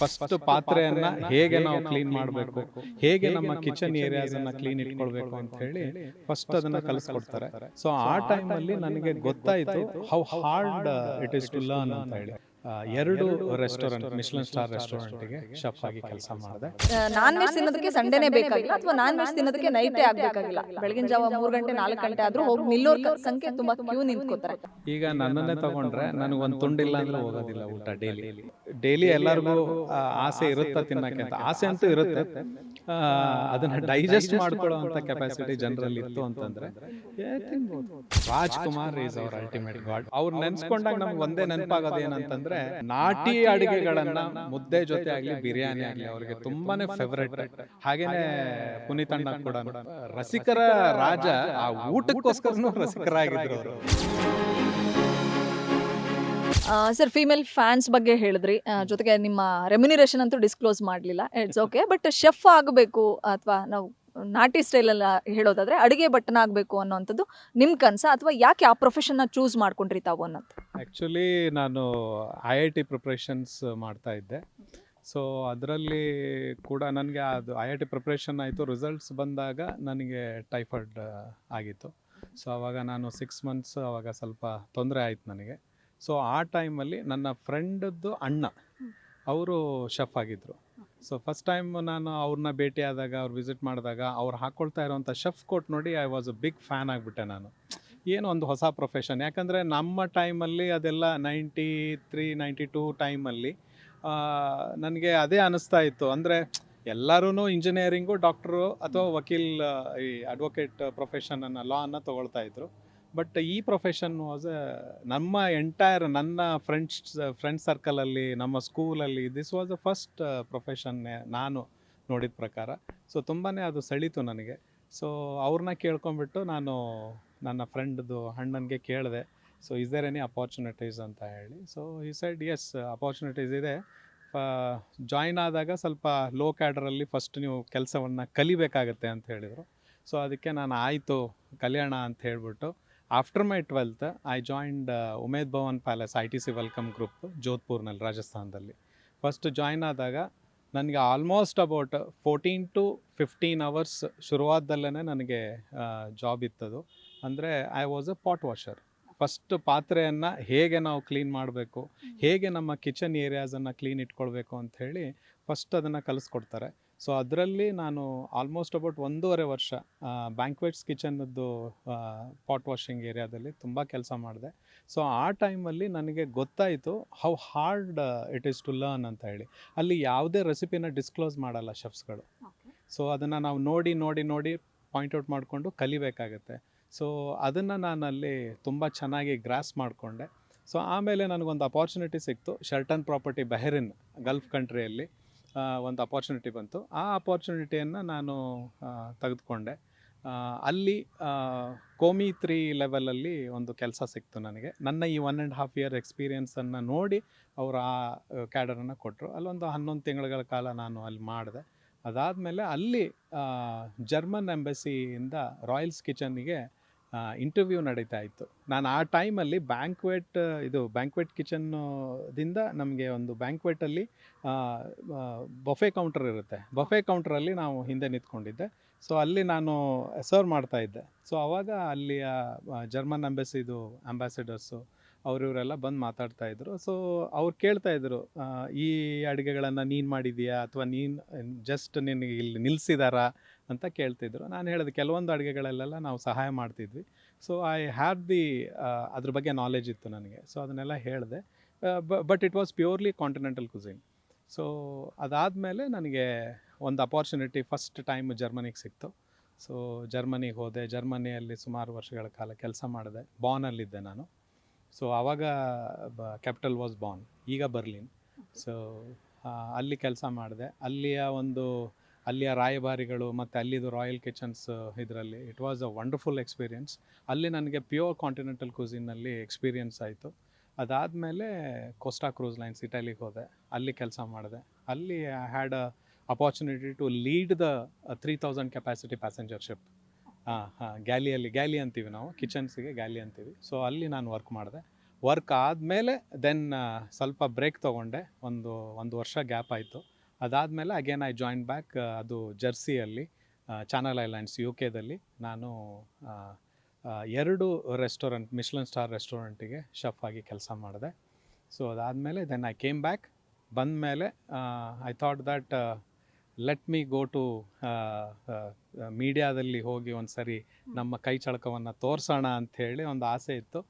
First ಪಾತ್ರೆಯನ್ನ ಹೇಗೆ ನಾವು clean ಮಾಡಬೇಕು? ಹೇಗೆ ನಮ್ಮ ಕಿಚನ್ ಏರಿಯಾಸ್ ಅನ್ನ ಕ್ಲೀನ್ ಇಟ್ಕೊಳ್ಬೇಕು ಅಂತ ಹೇಳಿ ಫಸ್ಟ್ ಅದನ್ನ ಕಲಿಸ್ಕೊಡ್ತಾರೆ. ಸೊ ಆ ಟೈಮ್ ಅಲ್ಲಿ ನನಗೆ ಗೊತ್ತಾಯ್ತು how hard it is to learn ಅಂತ ಹೇಳಿ. ಎರಡು ರೆಸ್ಟೋರೆಂಟ್ ಮಿಶ್ಲನ್ ಸ್ಟಾರ್ ರೆಸ್ಟೋರೆಂಟ್ಗೆ ಶೆಫ್ ಆಗಿ ಕೆಲಸ ಮಾಡಿದೆ. ನಾನ್ ವೆಜ್ ತಿನ್ನೋದಕ್ಕೆ ಸಂಡೇನೆ ಬೇಕಾಗಿಲ್ಲ? ಅಥವಾ ನಾನ್ ವೆಜ್ ತಿನ್ನೋದಕ್ಕೆ ನೈಟೇ ಆಗಬೇಕಾಗಿಲ್ಲ ಬೆಳಗಿನ ಜಾವ ಮೂರು ಗಂಟೆ ನಾಲ್ಕು ಗಂಟೆ ಆದ್ರೂ ಹೋಗಿ ನಿಲ್ಲೋರ್ ಸಂಖ್ಯೆ ತುಂಬಾ ಕ್ಯೂ ನಿಂತ್ಕೋತಾರೆ. ಈಗ ನನ್ನನ್ನೇ ತಗೊಂಡ್ರೆ ನನಗೆ ಒಂದು ತುಂಡಿಲ್ಲ ಅಂದ್ರೆ ಹೋಗೋದಿಲ್ಲ ಊಟ ಡೈಲಿ. ಡೈಲಿ. ಎಲ್ಲರಿಗೂ ಆಸೆ ಇರುತ್ತೆ ತಿನ್ನಕ್ಕೆ ಅಂತ. ಆಸೆ ಅಂತೂ ಇರುತ್ತೆ. ಅದನ್ನ ಡೈಜೆಸ್ಟ್ ಮಾಡ್ಕೊಳ್ಳೋ ಅಂತ ಕೆಪಾಸಿಟಿ ಜನರಲ್ಲಿ ಇತ್ತು ಅಂತಂದ್ರೆ. Rajkumar is our ultimate god ಅವ್ರು ನೆನ್ಸ್ಕೊಂಡಾಗ ನಮ್ಗೆ ಒಂದೇ ನೆನಪಾಗೋದು ಏನಂತಂದ್ರೆ ನಾಟಿ ಅಡಿಗೆಗಳನ್ನ ಮುದ್ದೆ ಜೊತೆ ಆಗ್ಲಿ ಬಿರಿಯಾನಿ ಆಗ್ಲಿ ಅವ್ರಿಗೆ ತುಂಬಾನೇ ಫೇವ್ರೇಟ್ ಹಾಗೇನೆ ಪುನೀತ್ ಅಣ್ಣ ಕೂಡ ರಸಿಕರ ರಾಜ ಆ ಊಟಕ್ಕೋಸ್ಕರನೂ ರಸಿಕರಾಗಿದ್ರು. ಅವರು. ಸರ್ ಫಿಮೇಲ್ ಫ್ಯಾನ್ಸ್ ಬಗ್ಗೆ ಹೇಳಿದ್ರಿ. ಜೊತೆಗೆ ನಿಮ್ಮ ರೆಮ್ಯುನಿರೇಷನ್ ಅಂತೂ ಡಿಸ್ಕ್ಲೋಸ್ ಮಾಡಲಿಲ್ಲ. ಇಟ್ಸ್ ಓಕೆ ಬಟ್ ಶೆಫ್ ಆಗಬೇಕು ಅಥವಾ ನಾವು ನಾಟಿ ಸ್ಟೈಲಲ್ಲಿ ಹೇಳೋದಾದ್ರೆ ಅಡುಗೆ ಬಟ್ಟನ ಆಗಬೇಕು ಅನ್ನೋಂಥದ್ದು ನಿಮ್ಮ ಕನಸ ಅಥವಾ ಯಾಕೆ ಆ ಪ್ರೊಫೆಷನ್ನ ಚೂಸ್ ಮಾಡ್ಕೊಂಡ್ರಿ ತಾವು ಅನ್ನೋದು? ಆ್ಯಕ್ಚುಲಿ ನಾನು ಐ ಐ ಟಿ ಪ್ರಿಪ್ರೇಷನ್ಸ್ ಮಾಡ್ತಾ ಇದ್ದೆ. ಸೊ ಅದರಲ್ಲಿ ಕೂಡ ನನಗೆ ಅದು ಐ ಐ ಟಿ ಪ್ರಿಪ್ರೇಷನ್ ಆಯಿತು. ರಿಸಲ್ಟ್ಸ್ ಬಂದಾಗ ನನಗೆ ಟೈಫಾಯ್ಡ್ ಆಗಿತ್ತು. ಸೊ ಆವಾಗ ನಾನು ಸಿಕ್ಸ್ ಮಂತ್ಸ್ ಆವಾಗ ಸ್ವಲ್ಪ ತೊಂದರೆ ಆಯಿತು ನನಗೆ. ಸೊ ಆ ಟೈಮಲ್ಲಿ ನನ್ನ ಫ್ರೆಂಡದ್ದು ಅಣ್ಣ. ಅವರು ಶೆಫ್ ಆಗಿದ್ದರು ಸೊ ಫಸ್ಟ್ ಟೈಮ್ ನಾನು ಅವ್ರನ್ನ ಭೇಟಿ ಆದಾಗ ಅವ್ರು ವಿಸಿಟ್ ಮಾಡಿದಾಗ ಅವ್ರು ಹಾಕ್ಕೊಳ್ತಾ ಇರೋವಂಥ ಶೆಫ್ ಕೋಟ್ ನೋಡಿ I was a big fan ಆಗಿಬಿಟ್ಟೆ ನಾನು. ಏನು ಒಂದು ಹೊಸ ಪ್ರೊಫೆಷನ್ ಯಾಕಂದರೆ ನಮ್ಮ ಟೈಮಲ್ಲಿ ಅದೆಲ್ಲ ನೈಂಟಿ ತ್ರೀ ನೈಂಟಿ ಟೂ ಟೈಮಲ್ಲಿ ನನಗೆ ಅದೇ ಅನ್ನಿಸ್ತಾ ಇತ್ತು. ಅಂದರೆ ಎಲ್ಲರೂ ಇಂಜಿನಿಯರಿಂಗು ಡಾಕ್ಟ್ರು ಅಥವಾ ವಕೀಲ್ ಈ ಅಡ್ವೊಕೇಟ್ ಪ್ರೊಫೆಷನನ್ನು ಲಾನ ತೊಗೊಳ್ತಾ ಇದ್ರು. ಬಟ್ ಈ ಪ್ರೊಫೆಷನ್ ವಾಸ್ ನಮ್ಮ ಎಂಟೈರ್ ನನ್ನ ಫ್ರೆಂಡ್ಸ್ ಫ್ರೆಂಡ್ ಸರ್ಕಲಲ್ಲಿ ನಮ್ಮ ಸ್ಕೂಲಲ್ಲಿ this was a first profession ನಾನು ನೋಡಿದ ಪ್ರಕಾರ. ಸೊ ತುಂಬಾ ಅದು ಸೆಳೀತು ನನಗೆ. ಸೊ ಅವ್ರನ್ನ ಕೇಳ್ಕೊಂಬಿಟ್ಟು ನಾನು ನನ್ನ ಫ್ರೆಂಡ್ದು ಅಣ್ಣನಿಗೆ ಕೇಳಿದೆ. So is there any opportunities ಅಂತ ಹೇಳಿ. ಸೊ ಈ ಸೈಡ್ ಎಸ್ ಅಪಾರ್ಚುನಿಟೀಸ್ ಇದೆ. ಜಾಯ್ನ್ ಆದಾಗ ಸ್ವಲ್ಪ ಲೋ ಕ್ಯಾಡ್ರಲ್ಲಿ ಫಸ್ಟ್ ನೀವು ಕೆಲಸವನ್ನು ಕಲಿಬೇಕಾಗತ್ತೆ ಅಂತ ಹೇಳಿದರು. ಸೊ ಅದಕ್ಕೆ ನಾನು ಆಯಿತು, ಕಲ್ಯಾಣ ಅಂತ ಹೇಳ್ಬಿಟ್ಟು after my twelfth I joined Umaid Bhawan Palace I T C Welcome Group ಜೋಧ್ಪುರ್ನಲ್ಲಿ ರಾಜಸ್ಥಾನದಲ್ಲಿ ಫಸ್ಟ್ ಜಾಯ್ನ್ ಆದಾಗ ನನಗೆ almost about fourteen to fifteen hours ಶುರುವಾದಲ್ಲೇ ನನಗೆ ಜಾಬ್ ಇತ್ತದು. ಅಂದರೆ I was a pot washer first ಪಾತ್ರೆಯನ್ನು ಹೇಗೆ ನಾವು ಕ್ಲೀನ್ ಮಾಡಬೇಕು ಹೇಗೆ ನಮ್ಮ ಕಿಚನ್ ಏರಿಯಾಸನ್ನು ಕ್ಲೀನ್ ಇಟ್ಕೊಳ್ಬೇಕು ಅಂತ ಹೇಳಿ ಫಸ್ಟ್ ಅದನ್ನು ಕಲಿಸ್ಕೊಡ್ತಾರೆ. ಸೊ ಅದರಲ್ಲಿ ನಾನು ಆಲ್ಮೋಸ್ಟ್ ಅಬೌಟ್ ಒಂದೂವರೆ ವರ್ಷ ಬ್ಯಾಂಕ್ವೆಟ್ಸ್ ಕಿಚನ್ನದ್ದು ಪಾಟ್ ವಾಷಿಂಗ್ ಏರಿಯಾದಲ್ಲಿ ತುಂಬ ಕೆಲಸ ಮಾಡಿದೆ. ಸೊ ಆ ಟೈಮಲ್ಲಿ ನನಗೆ ಗೊತ್ತಾಯಿತು how hard it is to learn ಅಂತ ಹೇಳಿ. ಅಲ್ಲಿ ಯಾವುದೇ ರೆಸಿಪಿನ ಡಿಸ್ಕ್ಲೋಸ್ ಮಾಡಲ್ಲ ಶೆಫ್ಸ್ಗಳು ಸೊ ಅದನ್ನು ನಾವು ನೋಡಿ ನೋಡಿ ನೋಡಿ ಪಾಯಿಂಟ್ ಔಟ್ ಮಾಡಿಕೊಂಡು ಕಲಿಬೇಕಾಗತ್ತೆ. ಸೊ ಅದನ್ನು ನಾನು ಅಲ್ಲಿ ತುಂಬ ಚೆನ್ನಾಗಿ ಗ್ರಾಸ್ ಮಾಡಿಕೊಂಡೆ. ಸೊ ಆಮೇಲೆ ನನಗೊಂದು ಅಪಾರ್ಚುನಿಟಿ ಸಿಕ್ತು ಶರ್ಟನ್ ಪ್ರಾಪರ್ಟಿ ಬೆಹರಿನ್ ಗಲ್ಫ್ ಕಂಟ್ರಿಯಲ್ಲಿ ಒಂದು ಅಪಾರ್ಚುನಿಟಿ ಬಂತು. ಆ ಅಪಾರ್ಚುನಿಟಿಯನ್ನು ನಾನು ತೆಗೆದುಕೊಂಡೆ. ಅಲ್ಲಿ ಕೋಮಿ ತ್ರೀ ಲೆವೆಲಲ್ಲಿ ಒಂದು ಕೆಲಸ ಸಿಕ್ತು ನನಗೆ. ನನ್ನ ಈ ಒನ್ ಆ್ಯಂಡ್ ಹಾಫ್ ಇಯರ್ ಎಕ್ಸ್ಪೀರಿಯನ್ಸನ್ನು ನೋಡಿ ಅವರು ಆ ಕ್ಯಾಡರನ್ನು ಕೊಟ್ಟರು ಅಲ್ಲೊಂದು ಹನ್ನೊಂದು ತಿಂಗಳ ಕಾಲ ನಾನು ಅಲ್ಲಿ ಮಾಡಿದೆ. ಅದಾದಮೇಲೆ ಅಲ್ಲಿ ಜರ್ಮನ್ ಎಂಬಸಿಯಿಂದ ರಾಯಲ್ಸ್ ಕಿಚನ್ನಿಗೆ ಇಂಟರ್ವ್ಯೂ ನಡೀತಾ ಇತ್ತು. ನಾನು ಆ ಟೈಮಲ್ಲಿ ಬ್ಯಾಂಕ್ವೆಟ್ ಇದು ಬ್ಯಾಂಕ್ವೆಟ್ ಕಿಚನ್ದಿಂದ ನಮಗೆ ಒಂದು ಬ್ಯಾಂಕ್ವೆಟಲ್ಲಿ ಬಫೆ ಕೌಂಟರ್ ಇರುತ್ತೆ. ಬಫೆ ಕೌಂಟ್ರಲ್ಲಿ ನಾವು ಹಿಂದೆ ನಿಂತ್ಕೊಂಡಿದ್ದೆ. ಸೊ ಅಲ್ಲಿ ನಾನು ಸರ್ವ್ ಮಾಡ್ತಾ ಇದ್ದೆ. ಸೊ ಆವಾಗ ಅಲ್ಲಿಯ ಜರ್ಮನ್ ಅಂಬೆಸಿದು ಅಂಬಾಸಿಡರ್ಸು ಅವರಿವರೆಲ್ಲ ಬಂದು ಮಾತಾಡ್ತಾ ಇದ್ರು. ಸೊ ಅವ್ರು ಕೇಳ್ತಾ ಇದ್ರು ಈ ಅಡುಗೆಗಳನ್ನು ನೀನು ಮಾಡಿದೀಯಾ ಅಥವಾ ನೀನು ಜಸ್ಟ್ ನಿನಗೆ ಇಲ್ಲಿ ನಿಲ್ಲಿಸಿದಾರಾ ಅಂತ ಕೇಳ್ತಿದ್ರು. ನಾನು ಹೇಳಿದೆ ಕೆಲವೊಂದು ಅಡುಗೆಗಳಲ್ಲೆಲ್ಲ ನಾವು ಸಹಾಯ ಮಾಡ್ತಿದ್ವಿ. ಸೊ ಐ ಹ್ಯಾಡ್ ದಿ ಅದ್ರ ಬಗ್ಗೆ ನಾಲೆಜ್ ಇತ್ತು ನನಗೆ. ಸೊ ಅದನ್ನೆಲ್ಲ ಹೇಳಿದೆ. But it was purely continental cuisine so ಅದಾದಮೇಲೆ ನನಗೆ ಒಂದು ಅಪಾರ್ಚುನಿಟಿ ಫಸ್ಟ್ ಟೈಮ್ ಜರ್ಮನಿಗೆ ಸಿಕ್ತು. ಸೊ ಜರ್ಮನಿಗೆ ಹೋದೆ. ಜರ್ಮನಿಯಲ್ಲಿ ಸುಮಾರು ವರ್ಷಗಳ ಕಾಲ ಕೆಲಸ ಮಾಡಿದೆ. ಬಾನಲ್ಲಿದ್ದೆ ನಾನು. ಸೊ ಆವಾಗ ಕ್ಯಾಪಿಟಲ್ ವಾಸ್ ಬಾನ್ ಈಗ ಬರ್ಲಿನ್. ಸೊ ಅಲ್ಲಿ ಕೆಲಸ ಮಾಡಿದೆ. ಅಲ್ಲಿಯ ಒಂದು ಅಲ್ಲಿಯ ರಾಯಭಾರಿಗಳು ಮತ್ತು ಅಲ್ಲಿದು ರಾಯಲ್ ಕಿಚನ್ಸ್ ಇದರಲ್ಲಿ it was a wonderful experience ಅಲ್ಲಿ ನನಗೆ ಪ್ಯೂರ್ ಕಾಂಟಿನೆಂಟಲ್ ಕ್ಯೂಸಿನಲ್ಲಿ ಎಕ್ಸ್ಪೀರಿಯನ್ಸ್ ಆಯಿತು. ಅದಾದಮೇಲೆ ಕೋಸ್ಟಾ ಕ್ರೂಸ್ ಲೈನ್ಸ್ ಇಟಲಿಗೆ ಹೋದೆ. ಅಲ್ಲಿ ಕೆಲಸ ಮಾಡಿದೆ. ಅಲ್ಲಿ I had a opportunity to lead the three thousand capacity passenger ship ಹಾಂ ಹಾಂ ಗ್ಯಾಲಿಯಲ್ಲಿ ಗ್ಯಾಲಿ ಅಂತೀವಿ ನಾವು. ಕಿಚನ್ಸಿಗೆ ಗ್ಯಾಲಿ ಅಂತೀವಿ. ಸೊ ಅಲ್ಲಿ ನಾನು ವರ್ಕ್ ಮಾಡಿದೆ. ವರ್ಕ್ ಆದಮೇಲೆ ದೆನ್ ಸ್ವಲ್ಪ ಬ್ರೇಕ್ ತೊಗೊಂಡೆ. ಒಂದು ಒಂದು ವರ್ಷ ಗ್ಯಾಪ್ ಆಯಿತು. ಅದಾದಮೇಲೆ ಅಗೇನ್ ಐ ಜಾಯಿನ್ ಬ್ಯಾಕ್ ಅದು ಜರ್ಸಿಯಲ್ಲಿ ಚಾನಲ್ ಐಲ್ಯಾಂಡ್ಸ್ ಯು ಕೆದಲ್ಲಿ ನಾನು ಎರಡು ರೆಸ್ಟೋರೆಂಟ್ ಮಿಶ್ಲನ್ ಸ್ಟಾರ್ ರೆಸ್ಟೋರೆಂಟಿಗೆ ಶೆಫ್ ಆಗಿ ಕೆಲಸ ಮಾಡಿದೆ. ಸೊ ಅದಾದಮೇಲೆ ದೆನ್ ಐ ಕೇಮ್ ಬ್ಯಾಕ್ ಬಂದ ಮೇಲೆ I thought that let me go to ಮೀಡಿಯಾದಲ್ಲಿ ಹೋಗಿ ಒಂದು ಸರಿ ನಮ್ಮ ಕೈ ಚಳಕವನ್ನು ತೋರಿಸೋಣ ಅಂಥೇಳಿ ಒಂದು ಆಸೆ ಇತ್ತು.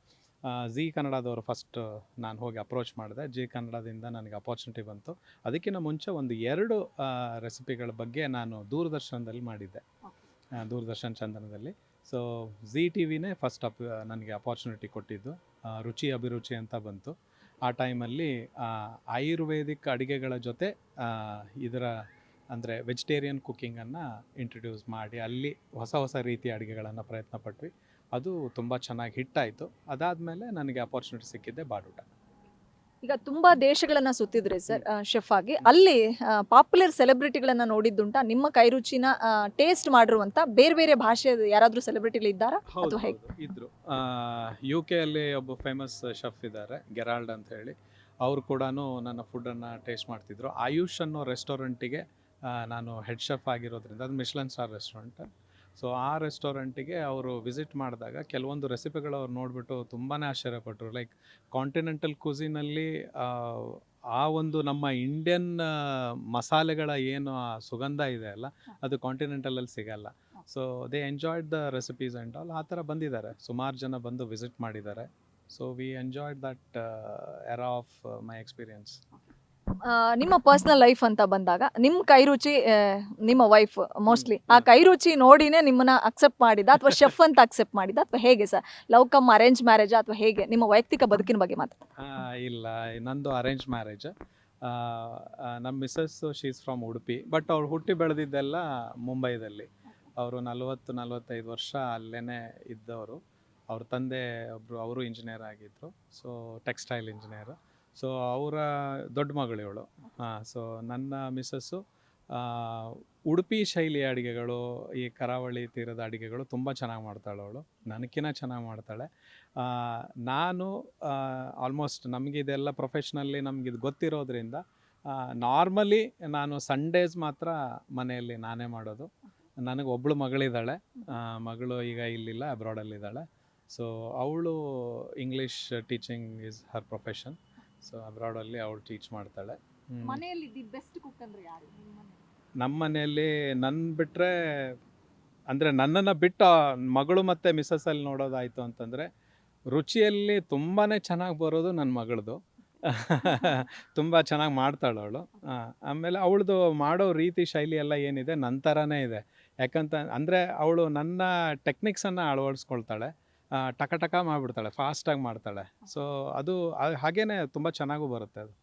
ಜಿ ಕನ್ನಡದವರು ಫಸ್ಟ್ ನಾನು ಹೋಗಿ ಅಪ್ರೋಚ್ ಮಾಡಿದೆ. ಜಿ ಕನ್ನಡದಿಂದ ನನಗೆ ಅಪಾರ್ಚುನಿಟಿ ಬಂತು. ಅದಕ್ಕಿಂತ ಮುಂಚೆ ಒಂದು ಎರಡು ರೆಸಿಪಿಗಳ ಬಗ್ಗೆ ನಾನು ದೂರದರ್ಶನದಲ್ಲಿ ಮಾಡಿದ್ದೆ. ದೂರದರ್ಶನ ಚಂದನದಲ್ಲಿ. ಸೊ ಜಿ ಟಿ ವಿನೇ ಫಸ್ಟ್ ಅಪ್ ನನಗೆ ಅಪಾರ್ಚುನಿಟಿ ಕೊಟ್ಟಿದ್ದು. ರುಚಿ ಅಭಿರುಚಿ ಅಂತ ಬಂತು. ಆ ಟೈಮಲ್ಲಿ ಆಯುರ್ವೇದಿಕ್ ಅಡುಗೆಗಳ ಜೊತೆ ಇದರ ಅಂದರೆ ವೆಜಿಟೇರಿಯನ್ ಕುಕ್ಕಿಂಗನ್ನು ಇಂಟ್ರಡ್ಯೂಸ್ ಮಾಡಿ ಅಲ್ಲಿ ಹೊಸ ಹೊಸ ರೀತಿಯ ಅಡುಗೆಗಳನ್ನು ಪ್ರಯತ್ನ ಪಟ್ವಿ. ಅದು ತುಂಬ ಚೆನ್ನಾಗಿ ಹಿಟ್ಟಾಯಿತು ಅದಾದಮೇಲೆ ನನಗೆ ಅಪಾರ್ಚುನಿಟಿ ಸಿಕ್ಕಿದ್ದೆ ಬಾಡೂಟ. ಈಗ ತುಂಬಾ ದೇಶಗಳನ್ನ ಸುತ್ತಿದ್ರಿ ಸರ್ ಶೆಫ್ ಆಗಿ ಅಲ್ಲಿ ಪಾಪ್ಯುಲರ್ ಸೆಲೆಬ್ರಿಟಿಗಳನ್ನ ನೋಡಿದ್ದುಂಟ ನಿಮ್ಮ ಕೈರುಚಿನ ಟೇಸ್ಟ್ ಮಾಡಿರುವಂತ ಬೇರೆ ಬೇರೆ ಭಾಷೆ ಯಾರಾದ್ರೂ ಸೆಲೆಬ್ರಿಟಿಗಳು ಇದ್ದಾರಾ? ಅಥವಾ ಹೇಗೆ? ಇದ್ರು. ಯು ಕೆಯಲ್ಲಿ ಒಬ್ಬ ಫೇಮಸ್ ಶೆಫ್ ಇದ್ದಾರೆ ಗೆರಾಲ್ಡ್ ಅಂತ ಹೇಳಿ. ಅವರು ಕೂಡ ನನ್ನ ಫುಡನ್ನು ಟೇಸ್ಟ್ ಮಾಡ್ತಿದ್ರು. ಆಯುಷ್ ಅನ್ನೋ ರೆಸ್ಟೋರೆಂಟಿಗೆ ನಾನು ಹೆಡ್ ಶೆಫ್ ಆಗಿರೋದ್ರಿಂದ ಅದು ಮಿಶ್ಲನ್ ಸ್ಟಾರ್ ರೆಸ್ಟೋರೆಂಟ್ ಸೊ ಆ ರೆಸ್ಟೋರೆಂಟಿಗೆ ಅವರು ವಿಸಿಟ್ ಮಾಡಿದಾಗ ಕೆಲವೊಂದು ರೆಸಿಪಿಗಳು ಅವ್ರು ನೋಡಿಬಿಟ್ಟು ತುಂಬಾ ಆಶ್ಚರ್ಯಪಟ್ಟರು ಲೈಕ್ ಕಾಂಟಿನೆಂಟಲ್ ಕುಸಿನಲ್ಲಿ ಆ ಒಂದು ನಮ್ಮ ಇಂಡಿಯನ್ ಮಸಾಲೆಗಳ ಏನು ಆ ಸುಗಂಧ ಇದೆ ಅಲ್ಲ ಅದು ಕಾಂಟಿನೆಂಟಲಲ್ಲಿ ಸಿಗಲ್ಲ. So they enjoyed the recipes and all ಆ ಥರ ಬಂದಿದ್ದಾರೆ. ಸುಮಾರು ಜನ ಬಂದು ವಿಸಿಟ್ ಮಾಡಿದ್ದಾರೆ. So we enjoyed that era of my experience ನಿಮ್ಮ ಪರ್ಸನಲ್ ಲೈಫ್ ಅಂತ ಬಂದಾಗ ನಿಮ್ಮ ಕೈರುಚಿ ನಿಮ್ಮ ವೈಫ್ ಮೋಸ್ಟ್ಲಿ ಆ ಕೈರುಚಿ ನೋಡಿನೇ ನಿಮ್ಮನ್ನ ಅಕ್ಸೆಪ್ಟ್ ಮಾಡಿದ ಅಥವಾ ಶೆಫ್ ಅಂತ ಅಕ್ಸೆಪ್ಟ್ ಮಾಡಿದ ಅಥವಾ ಹೇಗೆ sir love cum arrange marriage ಅಥವಾ ಹೇಗೆ? ನಿಮ್ಮ ವೈಯಕ್ತಿಕ ಬದುಕಿನ ಬಗ್ಗೆ ಮಾತ್ರ. ಇಲ್ಲ ನಂದು ಅರೇಂಜ್ ಮ್ಯಾರೇಜ್ ನಮ್ಮ Mrs she's from Udupi but ಅವ್ರು ಹುಟ್ಟಿ ಬೆಳೆದಿದ್ದೆಲ್ಲ ಮುಂಬೈದಲ್ಲಿ. ಅವರು ನಲವತ್ತು ನಲವತ್ತೈದು ವರ್ಷ ಅಲ್ಲೇ ಇದ್ದವರು. ಅವ್ರ ತಂದೆ ಒಬ್ಬರು ಅವರು ಇಂಜಿನಿಯರ್ ಆಗಿದ್ದರು ಸೊ ಟೆಕ್ಸ್ಟೈಲ್ ಇಂಜಿನಿಯರ್ ಸೊ ಅವರ ದೊಡ್ಡ ಮಗಳು ಇವಳು. ಹಾಂ ಸೊ ನನ್ನ ಮಿಸ್ಸಸ್ಸು ಉಡುಪಿ ಶೈಲಿಯ ಅಡುಗೆಗಳು ಈ ಕರಾವಳಿ ತೀರದ ಅಡುಗೆಗಳು ತುಂಬ ಚೆನ್ನಾಗಿ ಮಾಡ್ತಾಳೆ ಅವಳು. ನನಗಿನ್ನ ಚೆನ್ನಾಗಿ ಮಾಡ್ತಾಳೆ. ನಾನು ಆಲ್ಮೋಸ್ಟ್ ನಮಗಿದೆಲ್ಲ ಪ್ರೊಫೆಷ್ನಲ್ಲಿ ನಮಗಿದು ಗೊತ್ತಿರೋದ್ರಿಂದ ನಾರ್ಮಲಿ ನಾನು ಸಂಡೇಸ್ ಮಾತ್ರ ಮನೆಯಲ್ಲಿ ನಾನೇ ಮಾಡೋದು. ನನಗೆ ಒಬ್ಬಳು ಮಗಳಿದ್ದಾಳೆ. ಮಗಳು ಈಗ ಇಲ್ಲಿಲ್ಲ ಅಬ್ರಾಡಲ್ಲಿದ್ದಾಳೆ ಸೊ ಅವಳು English teaching is her profession so ಅಬ್ರಾಡಲ್ಲಿ ಅವಳು ಟೀಚ್ ಮಾಡ್ತಾಳೆ. ಮನೆಯಲ್ಲಿ ದಿ ಬೆಸ್ಟ್ ಕುಕ್ ಅಂದ್ರೆ ಯಾರು? ನಮ್ಮ ಮನೆಯಲ್ಲಿ? ನನ್ನ ಬಿಟ್ಟರೆ ಅಂದರೆ ನನ್ನನ್ನು ಬಿಟ್ಟು ಮಗಳು ಮತ್ತು ಮಿಸ್ಸಸ್ಸಲ್ಲಿ ನೋಡೋದಾಯಿತು ಅಂತಂದರೆ ರುಚಿಯಲ್ಲಿ ತುಂಬಾ ಚೆನ್ನಾಗಿ ಬರೋದು ನನ್ನ ಮಗಳದು. ತುಂಬ ಚೆನ್ನಾಗಿ ಮಾಡ್ತಾಳು ಅವಳು. ಆಮೇಲೆ ಅವಳದು ಮಾಡೋ ರೀತಿ ಶೈಲಿ ಎಲ್ಲ ಏನಿದೆ ನನ್ನ ಥರನೇ ಇದೆ. ಯಾಕಂತ ಅಂದರೆ ಅವಳು ನನ್ನ ಟೆಕ್ನಿಕ್ಸನ್ನು ಅಳವಡಿಸ್ಕೊಳ್ತಾಳೆ. ಟಕ ಟಕ ಮಾಡಿಬಿಡ್ತಾಳೆ ಫಾಸ್ಟಾಗಿ ಮಾಡ್ತಾಳೆ. ಸೊ ಅದು ಹಾಗೇನೆ ತುಂಬ ಚೆನ್ನಾಗೂ ಬರುತ್ತೆ ಅದು.